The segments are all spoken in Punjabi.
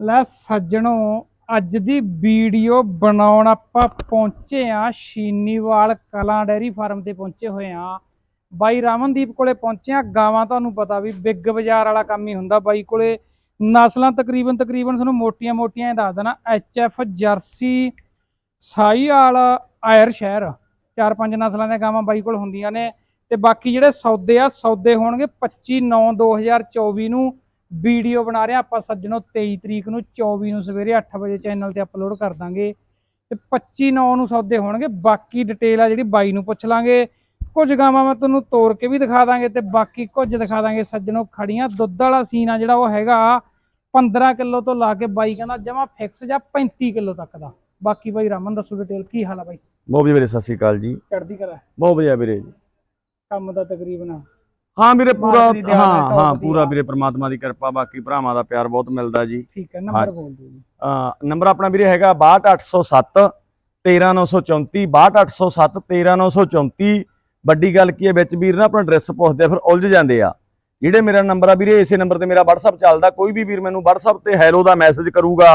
ਲੈ ਸੱਜਣੋ, ਅੱਜ ਦੀ ਵੀਡੀਓ ਬਣਾਉਣ ਆਪਾਂ ਪਹੁੰਚੇ ਆ ਸ਼ੀਨੀਵਾਲ ਕਲਾਂ ਡੈਰੀ ਫਾਰਮ ਤੇ ਪਹੁੰਚੇ ਹੋਏ ਆ ਬਾਈ ਰਮਨਦੀਪ ਕੋਲੇ ਪਹੁੰਚੇ ਆ ਗਾਵਾਂ ਤੁਹਾਨੂੰ ਪਤਾ ਵੀ ਬਿੱਗ ਬਾਜ਼ਾਰ ਵਾਲਾ ਕੰਮ ਹੀ ਹੁੰਦਾ। ਬਾਈ ਕੋਲੇ ਨਸਲਾਂ ਤਕਰੀਬਨ ਤਕਰੀਬਨ ਤੁਹਾਨੂੰ ਮੋਟੀਆਂ ਮੋਟੀਆਂ ਹੀ ਦੱਸ ਦੇਣਾ। F jersey, Sahiwal Ayrshire ਚਾਰ ਪੰਜ ਨਸਲਾਂ ਦੀਆਂ ਗਾਵਾਂ ਬਾਈ ਕੋਲ ਹੁੰਦੀਆਂ ਨੇ। ਤੇ ਬਾਕੀ ਜਿਹੜੇ ਸੌਦੇ ਆ, ਸੌਦੇ ਹੋਣਗੇ 25 9 2024 ਨੂੰ। ਵੀਡੀਓ ਬਣਾ ਰਹੇ ਆਪਾਂ ਸੱਜਣੋ 23 ਤਰੀਕ ਨੂੰ 24 ਨੂੰ ਸਵੇਰੇ 8 ਵਜੇ ਚੈਨਲ ਤੇ ਅਪਲੋਡ ਕਰ ਦਾਂਗੇ। ਤੇ 25 9 ਨੂੰ ਸੌਦੇ ਹੋਣਗੇ। ਬਾਕੀ ਡਿਟੇਲ ਆ ਜਿਹੜੀ ਬਾਈ ਨੂੰ ਪੁੱਛ ਲਾਂਗੇ। ਕੁਝ ਗਾਵਾਂ ਮੈਂ ਤੁਹਾਨੂੰ ਤੋੜ ਕੇ ਵੀ ਦਿਖਾ ਦਾਂਗੇ ਤੇ ਬਾਕੀ ਕੁਝ ਦਿਖਾ ਦਾਂਗੇ। ਸੱਜਣੋ ਖੜੀਆਂ। ਦੁੱਧ ਵਾਲਾ ਸੀਨ ਆ ਜਿਹੜਾ ਉਹ ਹੈਗਾ 15 ਕਿਲੋ ਤੋਂ ਲਾ ਕੇ ਬਾਈ ਕਹਿੰਦਾ ਜਮਾ ਫਿਕਸ ਜਾਂ 35 ਕਿਲੋ ਤੱਕ ਦਾ। ਬਾਕੀ ਬਾਈ ਰਮਨ ਦੱਸੋ ਡਿਟੇਲ ਕੀ ਹਾਲ ਆ ਬਾਈ? ਬਹੁਤ ਵਧੀਆ ਵੀਰੇ ਸਤਿ ਸ਼੍ਰੀ ਅਕਾਲ ਜੀ। ਚੜਦੀ ਕਰਾ ਬਹੁਤ ਵਧੀਆ ਵੀਰੇ ਜੀ। ਕੰਮ ਦਾ ਤਕਰੀਬਨ ਹਾਂ ਵੀਰੇ ਪੂਰਾ ਦੀ ਹਾਂ ਹਾਂ top ਦੀ ਪੂਰਾ ਆ। ਵੀਰੇ ਪ੍ਰਮਾਤਮਾ ਦੀ ਕਿਰਪਾ ਬਾਕੀ ਭਰਾਵਾਂ ਦਾ ਪਿਆਰ ਬਹੁਤ ਮਿਲਦਾ ਜੀ ਠੀਕ ਹੈ ਨੰਬਰ। ਬੋਲ ਦਿਓ ਜੀ ਅਹ ਨੰਬਰ ਆਪਣਾ ਵੀਰੇ ਹੈਗਾ 62807 13934 62807 13934 ਵੱਡੀ ਗੱਲ ਕੀ ਹੈ ਵਿੱਚ ਵੀਰ ਨਾ ਆਪਣਾ ਐਡਰੈਸ ਪੁੱਛਦੇ ਆ ਫਿਰ ਉਲਝ ਜਾਂਦੇ ਆ ਜਿਹੜੇ ਮੇਰਾ ਨੰਬਰ ਆ ਵੀਰੇ ਇਸੇ ਨੰਬਰ ਤੇ ਮੇਰਾ WhatsApp ਚੱਲਦਾ। ਕੋਈ ਵੀ ਵੀਰ ਮੈਨੂੰ WhatsApp ਤੇ ਹੈਲੋ ਦਾ ਮੈਸੇਜ ਕਰੂਗਾ।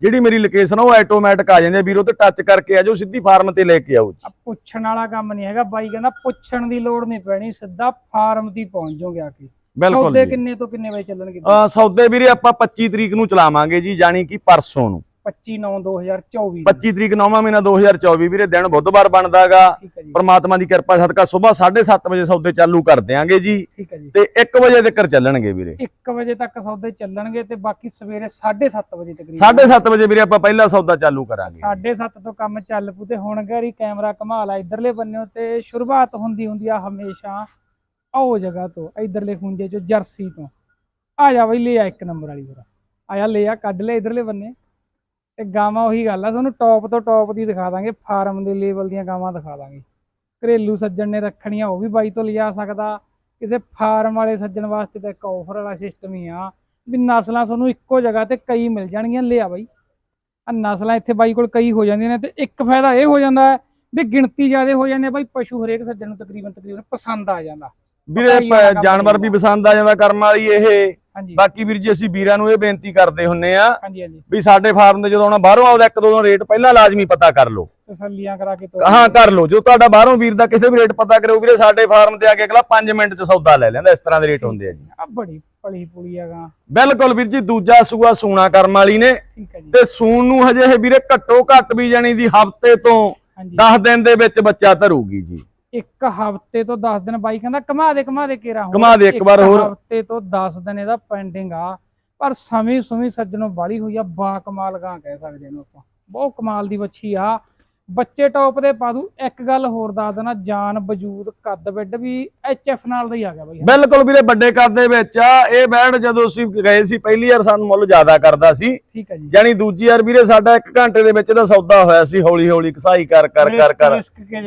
ਜਿਹੜੀ ਮੇਰੀ ਲੋਕੇਸ਼ਨ ਉਹ ਆਟੋਮੈਟਿਕ ਆ ਜਾਂਦੀ ਆ ਵੀਰ ਉਹ ਤੇ ਟੱਚ ਕਰਕੇ ਆ ਜਾਓ ਸਿੱਧੀ ਫਾਰਮ ਤੇ ਲੈ ਕੇ ਆਓ ਜੀ। ਆ ਪੁੱਛਣ ਵਾਲਾ ਕੰਮ ਨਹੀਂ ਹੈਗਾ। ਬਾਈ ਕਹਿੰਦਾ ਪੁੱਛਣ ਦੀ ਲੋੜ ਨਹੀਂ ਪੈਣੀ ਸਿੱਧਾ ਫਾਰਮ ਤੇ ਪਹੁੰਚ ਜਾਓਗੇ ਆ ਕੇ। ਬਿਲਕੁਲ ਸੌਦੇ। ਕਿੰਨੇ ਤੋਂ ਕਿੰਨੇ ਵਜੇ ਚੱਲਣਗੇ? ਸੌਦੇ ਵੀਰੇ ਆਪਾਂ 25 ਤਰੀਕ ਨੂੰ ਚਲਾਵਾਂਗੇ ਜੀ ਜਾਣੀ ਕਿ ਪਰਸੋਂ ਨੂੰ। 25 9 2024 25 ਤਰੀਕ 9ਵਾਂ ਮਹੀਨਾ 2024 ਵੀਰੇ ਦਿਨ ਬੁੱਧਵਾਰ ਬਣਦਾਗਾ। ਜੀ। ਪ੍ਰਮਾਤਮਾ ਦੀ ਕਿਰਪਾ ਸਦਕਾ ਸਵੇਰ 7:30 ਵਜੇ ਸੌਦੇ ਚਾਲੂ ਕਰ ਦਿਆਂਗੇ ਜੀ। ਜੀ। ਤੇ 1 ਵਜੇ ਤੱਕ ਚੱਲਣਗੇ ਵੀਰੇ। 1 ਵਜੇ ਤੱਕ ਸੌਦੇ ਚੱਲਣਗੇ ਤੇ ਬਾਕੀ ਸਵੇਰੇ 7:30 ਵਜੇ ਤੱਕ 7:30 ਵਜੇ ਵੀਰੇ ਆਪਾਂ ਪਹਿਲਾ ਸੌਦਾ ਚਾਲੂ ਕਰਾਂਗੇ। 7:30 ਤੋਂ ਕੰਮ ਚੱਲ ਪੂ ਤੇ ਹੁਣ ਗਰੀ ਕੈਮਰਾ ਘਮਾ ਲਾ ਇਧਰਲੇ ਬੰਨਿਓ ਤੇ ਸ਼ੁਰੂਆਤ ਹੁੰਦੀ ਹੁੰਦੀ ਆ ਹਮੇਸ਼ਾ ਉਹ ਜਗ੍ਹਾ ਤੋਂ ਇਧਰਲੇ ਖੁੰਝੇ ਚੋਂ ਜਰਸੀ ਤੋਂ। ਆ ਜਾ ਬਈ ਲੈ ਆ ਇੱਕ ਨੰਬਰ ਵਾਲੀ ਫਿਰ ਆ ਜਾ ਲੈ ਆ ਕੱਢ ਲੈ ਇਧਰਲੇ ਬੰਨੇ। ਤੇ ਗਾਵਾਂ ਉਹੀ ਗੱਲ ਆ, ਤੁਹਾਨੂੰ ਟੌਪ ਤੋਂ ਟੌਪ ਦੀ ਦਿਖਾ ਦਾਂਗੇ, ਫਾਰਮ ਦੇ ਲੈਵਲ ਦੀਆਂ ਗਾਵਾਂ ਦਿਖਾ ਦਾਂਗੇ। ਘਰੇਲੂ ਸੱਜਣ ਨੇ ਰੱਖਣੀਆਂ, ਉਹ ਵੀ ਬਾਈ ਤੋਂ ਲਿਜਾ ਸਕਦਾ। ਕਿਸੇ ਫਾਰਮ ਵਾਲੇ ਸੱਜਣ ਵਾਸਤੇ ਤਾਂ ਇੱਕ ਆਫਰ ਵਾਲਾ ਸਿਸਟਮ ਹੀ ਆ। ਵੀ ਨਸਲਾਂ ਤੁਹਾਨੂੰ ਇੱਕੋ ਜਗ੍ਹਾ ਤੇ ਕਈ ਮਿਲ ਜਾਣਗੀਆਂ, ਲਿਆ ਬਾਈ। ਆ ਨਸਲਾਂ ਇੱਥੇ ਬਾਈ ਕੋਲ ਕਈ ਹੋ ਜਾਂਦੀਆਂ ਨੇ ਤੇ ਇੱਕ ਫਾਇਦਾ ਇਹ ਹੋ ਜਾਂਦਾ ਵੀ ਗਿਣਤੀ ਜ਼ਿਆਦਾ ਹੋ ਜਾਂਦੀ ਹੈ, ਬਾਈ ਪਸ਼ੂ ਹਰੇਕ ਸੱਜਣ ਨੂੰ ਤਕਰੀਬਨ ਤਕਰੀਬਨ ਪਸੰਦ ਆ ਜਾਂਦਾ। ਵੀਰੇ ਜਾਨਵਰ ਵੀ ਪਸੰਦ ਆ ਜਾਂਦਾ ਕਰਮ ਵਾਲੀ ਇਹ। ਹਾਂਜੀ। ਬਾਕੀ ਵੀਰ ਜੀ ਅਸੀਂ ਵੀਰਾਂ ਨੂੰ ਇਹ ਬੇਨਤੀ ਕਰਦੇ ਹੁੰਨੇ ਆ ਹਾਂਜੀ ਹਾਂਜੀ। ਵੀ ਸਾਡੇ ਫਾਰਮ ਤੇ ਜਦੋਂ ਆਉਣਾ ਬਾਹਰੋਂ ਆਉਂਦਾ ਇੱਕ ਦੋ ਦਿਨ ਰੇਟ ਪਹਿਲਾਂ ਲਾਜ਼ਮੀ ਪਤਾ ਕਰ ਲਓ। ਤਸੱਲੀਆਂ ਕਰਾ ਕੇ ਤੋਰ ਹਾਂ ਕਰ ਲਓ। ਜੋ ਤੁਹਾਡਾ ਬਾਹਰੋਂ ਵੀਰ ਦਾ ਕਿਸੇ ਵੀ ਰੇਟ ਪਤਾ ਕਰਿਓ ਵੀਰੇ ਸਾਡੇ ਫਾਰਮ ਤੇ ਆ ਕੇ ਅਗਲਾ 5 ਮਿੰਟ ਚ ਸੌਦਾ ਲੈ ਲੈਂਦਾ ਇਸ ਤਰ੍ਹਾਂ ਦੇ ਰੇਟ ਹੁੰਦੇ ਆ ਜੀ। ਆ ਬੜੀ ਭਲੀ ਪੁਲੀ ਹੈਗਾ ਬਿਲਕੁਲ ਵੀਰ ਜੀ ਦੂਜਾ ਸੂਆ ਸੂਣਾ ਕਰਮ ਵਾਲੀ ਨੇ। ਠੀਕ ਹੈ ਜੀ। ਤੇ ਸੂਣ ਨੂੰ ਹਜੇ ਇਹ ਵੀਰੇ ਘੱਟੋ ਘੱਟ ਵੀ ਜਾਣੀ ਦੀ ਹਫ਼ਤੇ ਤੋਂ ਹਾਂਜੀ। 10 ਦਿਨ ਦੇ ਵਿੱਚ ਬੱਚਾ ਧਰੂਗੀ ਜੀ। ਇੱਕ ਹਫ਼ਤੇ ਤੋਂ 10 ਦਿਨ ਬਾਈ ਕਹਿੰਦਾ ਕਮਾ ਦੇ ਕਮਾ ਦੇ ਕੇਰਾ ਹੋਰ ਘੁਮਾ ਦੇ ਇੱਕ ਵਾਰ ਹੋਰ। ਹਫ਼ਤੇ ਤੋਂ 10 ਦਿਨ ਇਹਦਾ ਪੈਂਡਿੰਗ ਆ। ਪਰ ਸਮੇਂ ਸਮੇਂ ਸੱਜਣੋਂ ਬਾਲੀ ਹੋਈ ਆ ਬਾ ਕਮਾਲ ਗਾਂ ਕਹਿ ਸਕਦੇ ਇਹਨੂੰ ਆਪਾਂ। ਬਹੁਤ ਕਮਾਲ ਦੀ ਵੱਛੀ ਆ। ਬੱਚੇ ਟੌਪ ਦੇ ਪਾ ਦੂ ਇੱਕ ਗੱਲ ਹੋਰ ਦੱਸ ਦੇਣਾ ਜਾਨ ਵਜੂਦ ਕੱਦ ਵਿੱਡ ਵੀ ਐਫ ਨਾਲ ਦਾ ਹੀ ਆ ਗਿਆ ਬਾਈ। ਬਿਲਕੁਲ ਵੀਰੇ ਵੱਡੇ ਕੱਦ ਦੇ ਵਿੱਚ ਆ। ਇਹ ਬੈਡ ਜਦੋਂ ਅਸੀਂ ਗਏ ਸੀ ਪਹਿਲੀ ਵਾਰ ਸਾਨੂੰ ਮੁੱਲ ਜ਼ਿਆਦਾ ਕਰਦਾ ਸੀ। ਠੀਕ ਹੈ ਜੀ। ਜਾਨੀ ਦੂਜੀ ਵਾਰ ਵੀਰੇ ਸਾਡਾ 1 ਘੰਟੇ ਦੇ ਵਿੱਚ ਦਾ ਸੌਦਾ ਹੋਇਆ ਸੀ ਹੌਲੀ ਹੌਲੀ ਕਸਾਈ ਕਰ ਕਰ ਕਰ ਕਰ।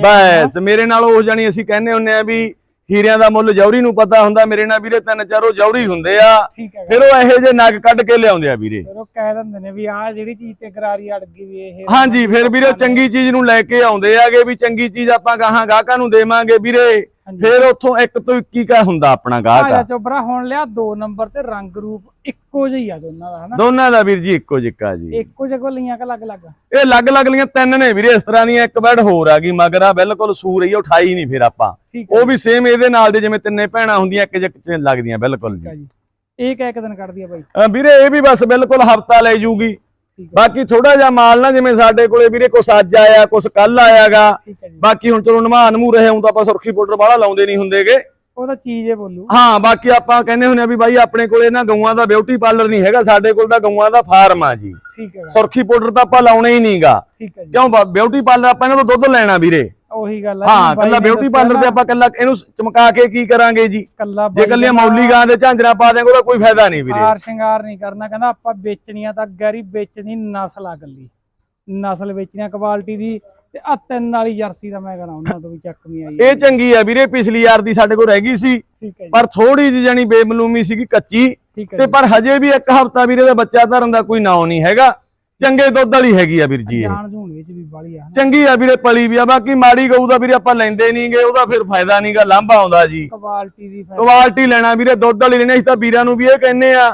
ਬਸ ਮੇਰੇ ਨਾਲ ਉਹ ਜਾਨੀ ਅਸੀਂ ਕਹਿੰਦੇ ਹੁੰਨੇ ਆ ਵੀ ਹੀਰਿਆਂ ਦਾ ਮੁੱਲ ਜੌਹਰੀ ਨੂੰ ਪਤਾ ਹੁੰਦਾ ਮੇਰੇ ਨਾਲ ਵੀਰੇ ਤਿੰਨ ਚਾਰੋ ਜੌਹਰੀ ਹੁੰਦੇ ਆ ਫਿਰ ਉਹ ਇਹੋ ਜਿਹੇ ਨਗ ਕੱਢ ਕੇ ਲਿਆਉਂਦੇ ਆ ਵੀਰੇ ਫਿਰ ਉਹ ਕਹਿ ਦਿੰਦੇ ਨੇ ਵੀ ਆਹ ਜਿਹੜੀ ਚੀਜ਼ ਤੇ ਗਰਾਰੀ ਅੜ ਗਈ ਵੀ ਇਹ ਹਾਂਜੀ ਫਿਰ ਵੀਰੇ ਉਹ ਚੰਗੀ ਚੀਜ਼ ਨੂੰ ਲੈ ਕੇ ਆਉਂਦੇ ਆਗੇ ਵੀ ਚੰਗੀ ਚੀਜ਼ ਆਪਾਂ ਗਾਹਾਂ ਗਾਹਕਾਂ ਨੂੰ ਦੇਵਾਂਗੇ ਵੀਰੇ। ਫਿਰ ਉੱਥੋਂ ਇੱਕ ਤੋਂ 21 ਕਾ ਹੁੰਦਾ ਆਪਣਾ ਆ। ਗਾਹਕ ਜਾ ਚੋਬਰਾ ਹੁਣ ਲਿਆ ਦੋ ਨੰਬਰ ਤੇ ਰੰਗ ਰੂਪ ਇੱਕੋ ਜਿਹਾ ਹੀ ਆ ਦੋਨਾਂ ਦਾ ਹਨਾ? ਦੋਨਾਂ ਦਾ ਵੀਰ ਜੀ ਇੱਕੋ ਜਿੱਕਾ ਜੀ। ਇੱਕੋ ਜਗ੍ਹਾ ਲਈਆਂ ਕਿ ਅਲੱਗ ਅਲੱਗ? ਇਹ ਲੱਗ ਲੱਗ ਲੀਆਂ ਤਿੰਨ ਨੇ ਵੀਰੇ ਇਸ ਤਰ੍ਹਾਂ ਦੀਆਂ ਇੱਕ ਬੈਡ ਹੋਰ ਆ ਗਈ ਮਗਰ ਆ ਬਿਲਕੁਲ ਸੂਰ ਹੀ ਉਠਾਈ ਨਹੀਂ ਫਿਰ ਆਪਾਂ। ਉਹ ਵੀ ਸੇਮ ਇਹਦੇ ਨਾਲ ਦੇ ਜਿਵੇਂ ਤਿੰਨੇ ਭੈਣਾਂ ਹੁੰਦੀਆਂ ਇੱਕ ਜਿੱਕ ਚ ਲੱਗਦੀਆਂ ਬਿਲਕੁਲ ਜੀ। ਇਹ ਕਹਿ ਇੱਕ ਦਿਨ ਕੱਢਦੀ ਆ ਬਾਈ? ਵੀਰੇ ਇਹ ਵੀ ਬਸ ਬਿਲਕੁਲ ਹਫਤਾ ਲੈ ਜੂਗੀ। ਬਾਕੀ ਥੋੜਾ ਜਿਹਾ ਮਾਲ ਨਾ ਜਿਵੇਂ ਸਾਡੇ ਕੋਲੇ ਵੀਰੇ ਕੁਛ ਅੱਜ ਆਇਆ ਕੁਛ ਕੱਲ ਆਇਆਗਾ ਹੈ ਬਾਕੀ ਹੁਣ ਚਲੋ ਨਮਾ ਨਮੂ ਰਹੇ ਹੁਣ ਤਾਂ ਆਪਾਂ ਸੁਰਖੀ ਪਾਊਡਰ ਬਾਹਲਾ ਲਾਉਂਦੇ ਨਹੀਂ ਹੁੰਦੇਗੇ। ਉਹ ਤਾਂ ਚੀਜ਼ ਇਹ ਬੋਲੂ। ਹਾਂ ਬਾਕੀ ਆਪਾਂ ਕਹਿੰਦੇ ਹੁੰਦੇ ਆ ਵੀ ਬਾਈ ਆਪਣੇ ਕੋਲੇ ਨਾ ਗਊਆਂ ਦਾ ਬਿਊਟੀ ਪਾਰਲਰ ਨਹੀਂ ਹੈਗਾ ਸਾਡੇ ਕੋਲ ਤਾਂ ਗਊਆਂ ਦਾ ਫਾਰਮ ਆ ਜੀ। ਠੀਕ ਹੈ। ਸੁਰਖੀ ਪਾਊਡਰ ਤਾਂ ਆਪਾਂ ਲਾਉਣਾ ਹੀ ਨਹੀਂਗਾ। ਹੈ ਕਿਉਂ ਬਿਊਟੀ ਪਾਰਲਰ ਆਪਾਂ ਇਹਨਾਂ ਤੋਂ ਦੁੱਧ ਲੈਣਾ ਵੀਰੇ। ਉਹੀ ਗੱਲ ਆ ਹਾਂ ਕੱਲਾ ਬਿਊਟੀ ਪਾਰਲਰ ਤੇ ਆਪਾਂ ਕੱਲਾ ਇਹਨੂੰ ਚਮਕਾ ਕੇ ਕੀ ਕਰਾਂਗੇ ਜੀ? ਕੱਲਾ ਜੇ ਕੱਲੀਆਂ ਮੌਲੀ ਗਾਂ ਦੇ ਝਾਂਜਰਾਂ ਪਾ ਦੇਂਗੇ ਉਹਦਾ ਕੋਈ ਫਾਇਦਾ ਨਹੀਂ ਵੀਰੇ। ਹਾਰ ਸ਼ਿੰਗਾਰ ਨਹੀਂ ਕਰਨਾ ਕਹਿੰਦਾ ਆਪਾਂ ਵੇਚਣੀਆਂ ਤਾਂ ਗੈਰੀ ਵੇਚਣੀ ਨਸਲ ਆ ਕੱਲੀ ਨਸਲ ਵੇਚਣੀਆਂ ਕੁਆਲਿਟੀ ਦੀ ਤੇ ਆ ਤਿੰਨ ਵਾਲੀ ਜਰਸੀ ਦਾ ਮੈਂ ਕਹਣਾ ਉਹਨਾਂ ਤੋਂ ਵੀ ਚੱਕਵੀਂ ਆਈ। ਇਹ ਚੰਗੀ ਆ ਵੀਰੇ ਪਿਛਲੀ ਯਾਰ ਦੀ ਸਾਡੇ ਕੋਲ ਰਹਿ ਗਈ ਸੀ ਹੈ ਪਰ ਥੋੜੀ ਜਿਹੀ ਜਾਨੀ ਬੇਮਲੂਮੀ ਸੀਗੀ ਕੱਚੀ ਹੈ ਤੇ ਪਰ ਹਜੇ ਵੀ ਇੱਕ ਹਫਤਾ ਵੀਰੇ ਦਾ ਬੱਚਾ ਧਰਨ ਦਾ ਕੋਈ ਨਾਂ ਨਹੀਂ ਹੈਗਾ। ਚੰਗੇ ਦੁੱਧ ਵਾਲੀ ਹੈਗੀ ਆ ਵੀਰ ਜੀ ਇਹ। ਜਾਣ ਜੂਣ ਵਿੱਚ ਵੀ ਬਾਲੀ ਆ ਚੰਗੀ ਆ ਵੀਰੇ ਪਲੀ ਵੀ ਆ। ਬਾਕੀ ਮਾੜੀ ਗਊ ਦਾ ਵੀਰੇ ਆਪਾਂ ਲੈਂਦੇ ਨਹੀਂਗੇ ਉਹਦਾ ਫਿਰ ਫਾਇਦਾ ਨਹੀਂਗਾ ਲਾਂਭਾ ਆਉਂਦਾ ਜੀ। ਕੁਆਲਿਟੀ ਦੀ ਕੁਆਲਿਟੀ ਲੈਣਾ ਵੀਰੇ ਦੁੱਧ ਵਾਲੀ ਲੈਣੀ ਅਸੀਂ ਤਾਂ ਵੀਰਾਂ ਨੂੰ ਵੀ ਇਹ ਕਹਿੰਨੇ ਆ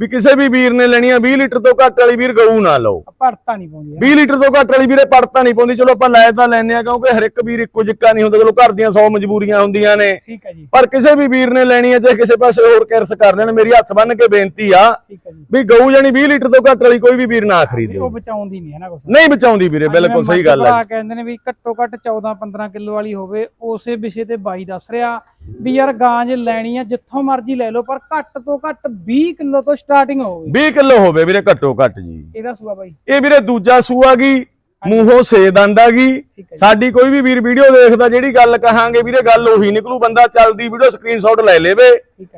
ਵੀ ਕਿਸੇ ਵੀ ਵੀਰ ਨੇ ਲੈਣੀ ਆ 20 ਲੀਟਰ ਤੋਂ ਘੱਟ ਵਾਲੀ ਵੀਰ ਗਊ ਨਾ ਲਓ। ਭੜਤਾ ਨਹੀਂ ਪਾਉਂਦੀ 20 ਲੀਟਰ ਤੋਂ ਘੱਟ ਵਾਲੀ ਵੀਰੇ ਪੜਤਾ ਨਹੀਂ ਪਾਉਂਦੀ। ਚਲੋ ਆਪਾਂ ਲੈ ਤਾਂ ਲੈਨੇ ਆ ਕਿਉਂਕਿ ਹਰ ਇੱਕ ਵੀਰ ਇੱਕੋ ਜਿੱਕਾ ਨਹੀਂ ਹੁੰਦਾ। ਚਲੋ ਘਰ ਦੀਆਂ 100 ਮਜਬੂਰੀਆਂ ਹੁੰਦੀਆਂ ਨੇ। ਠੀਕ ਹੈ ਜੀ। ਪਰ ਕਿਸੇ ਵੀ ਵੀਰ ਨੇ ਲੈਣੀ ਹੈ ਜੇ ਕਿਸੇ ਪਾਸੇ ਹੋਰ ਕਿਰਸ ਕਰ ਲੈਣ ਮੇਰੀ ਹੱਥ ਬੰਨ ਕੇ ਬੇਨਤੀ ਆ ਵੀ ਗਊ ਜਾਨੀ 20 ਲੀਟਰ ਤੋਂ ਘੱਟ ਵਾਲੀ ਕੋਈ ਵੀ ਵੀਰ ਨਾ ਵੀ ਖਰੀਦੇ ਉਹ ਬਚਾਉਂਦੀ ਨਹੀਂ ਹੈ ਨਾ ਕੁਛ? ਨਹੀਂ ਬਚਾਉਂਦੀ ਵੀਰੇ ਬਿਲਕੁਲ ਸਹੀ ਗੱਲ ਹੈ ਭਰਾ ਕਹਿੰਦੇ ਨੇ ਵੀ ਘੱਟੋ ਘੱਟ 14 15 ਕਿਲੋ ਵਾਲੀ ਹੋਵੇ ਉਸੇ ਵਿਸ਼ੇ ਤੇ ਬਾਈ ਦੱਸ ਰਿਹਾ ਵੀ ਯਾਰ ਗਾਂ ਜੇ ਲੈਣੀ ਆ ਜਿੱਥੋਂ ਮਰਜ਼ੀ ਲੈ ਲਓ ਪਰ ਘੱਟ ਤੋਂ ਘੱਟ 20 ਕਿਲੋ ਤੋਂ ਸਟਾਰਟਿੰਗ ਹੋਵੇ। 20 ਕਿਲੋ ਹੋਵੇ ਵੀਰੇ ਘੱਟੋ ਘੱਟ ਜੀ। ਇਹਦਾ ਸੂਆ ਬਾਈ। ਇਹ ਵੀਰੇ ਦੂਜਾ ਸੂਆ ਗਈ ਮੂੰਹੋਂ ਸੇ ਦੰਦ ਆ ਗਈ ਸਾਡੀ ਕੋਈ ਵੀ ਵੀਰ ਵੀਡੀਓ ਦੇਖਦਾ ਜਿਹੜੀ ਗੱਲ ਕਹਾਂਗੇ ਵੀਰੇ ਗੱਲ ਉਹੀ ਨਿਕਲੂ ਬੰਦਾ ਚੱਲਦੀ ਵੀਡੀਓ ਸਕਰੀਨਸ਼ਾਟ ਲੈ ਲੇਵੇ।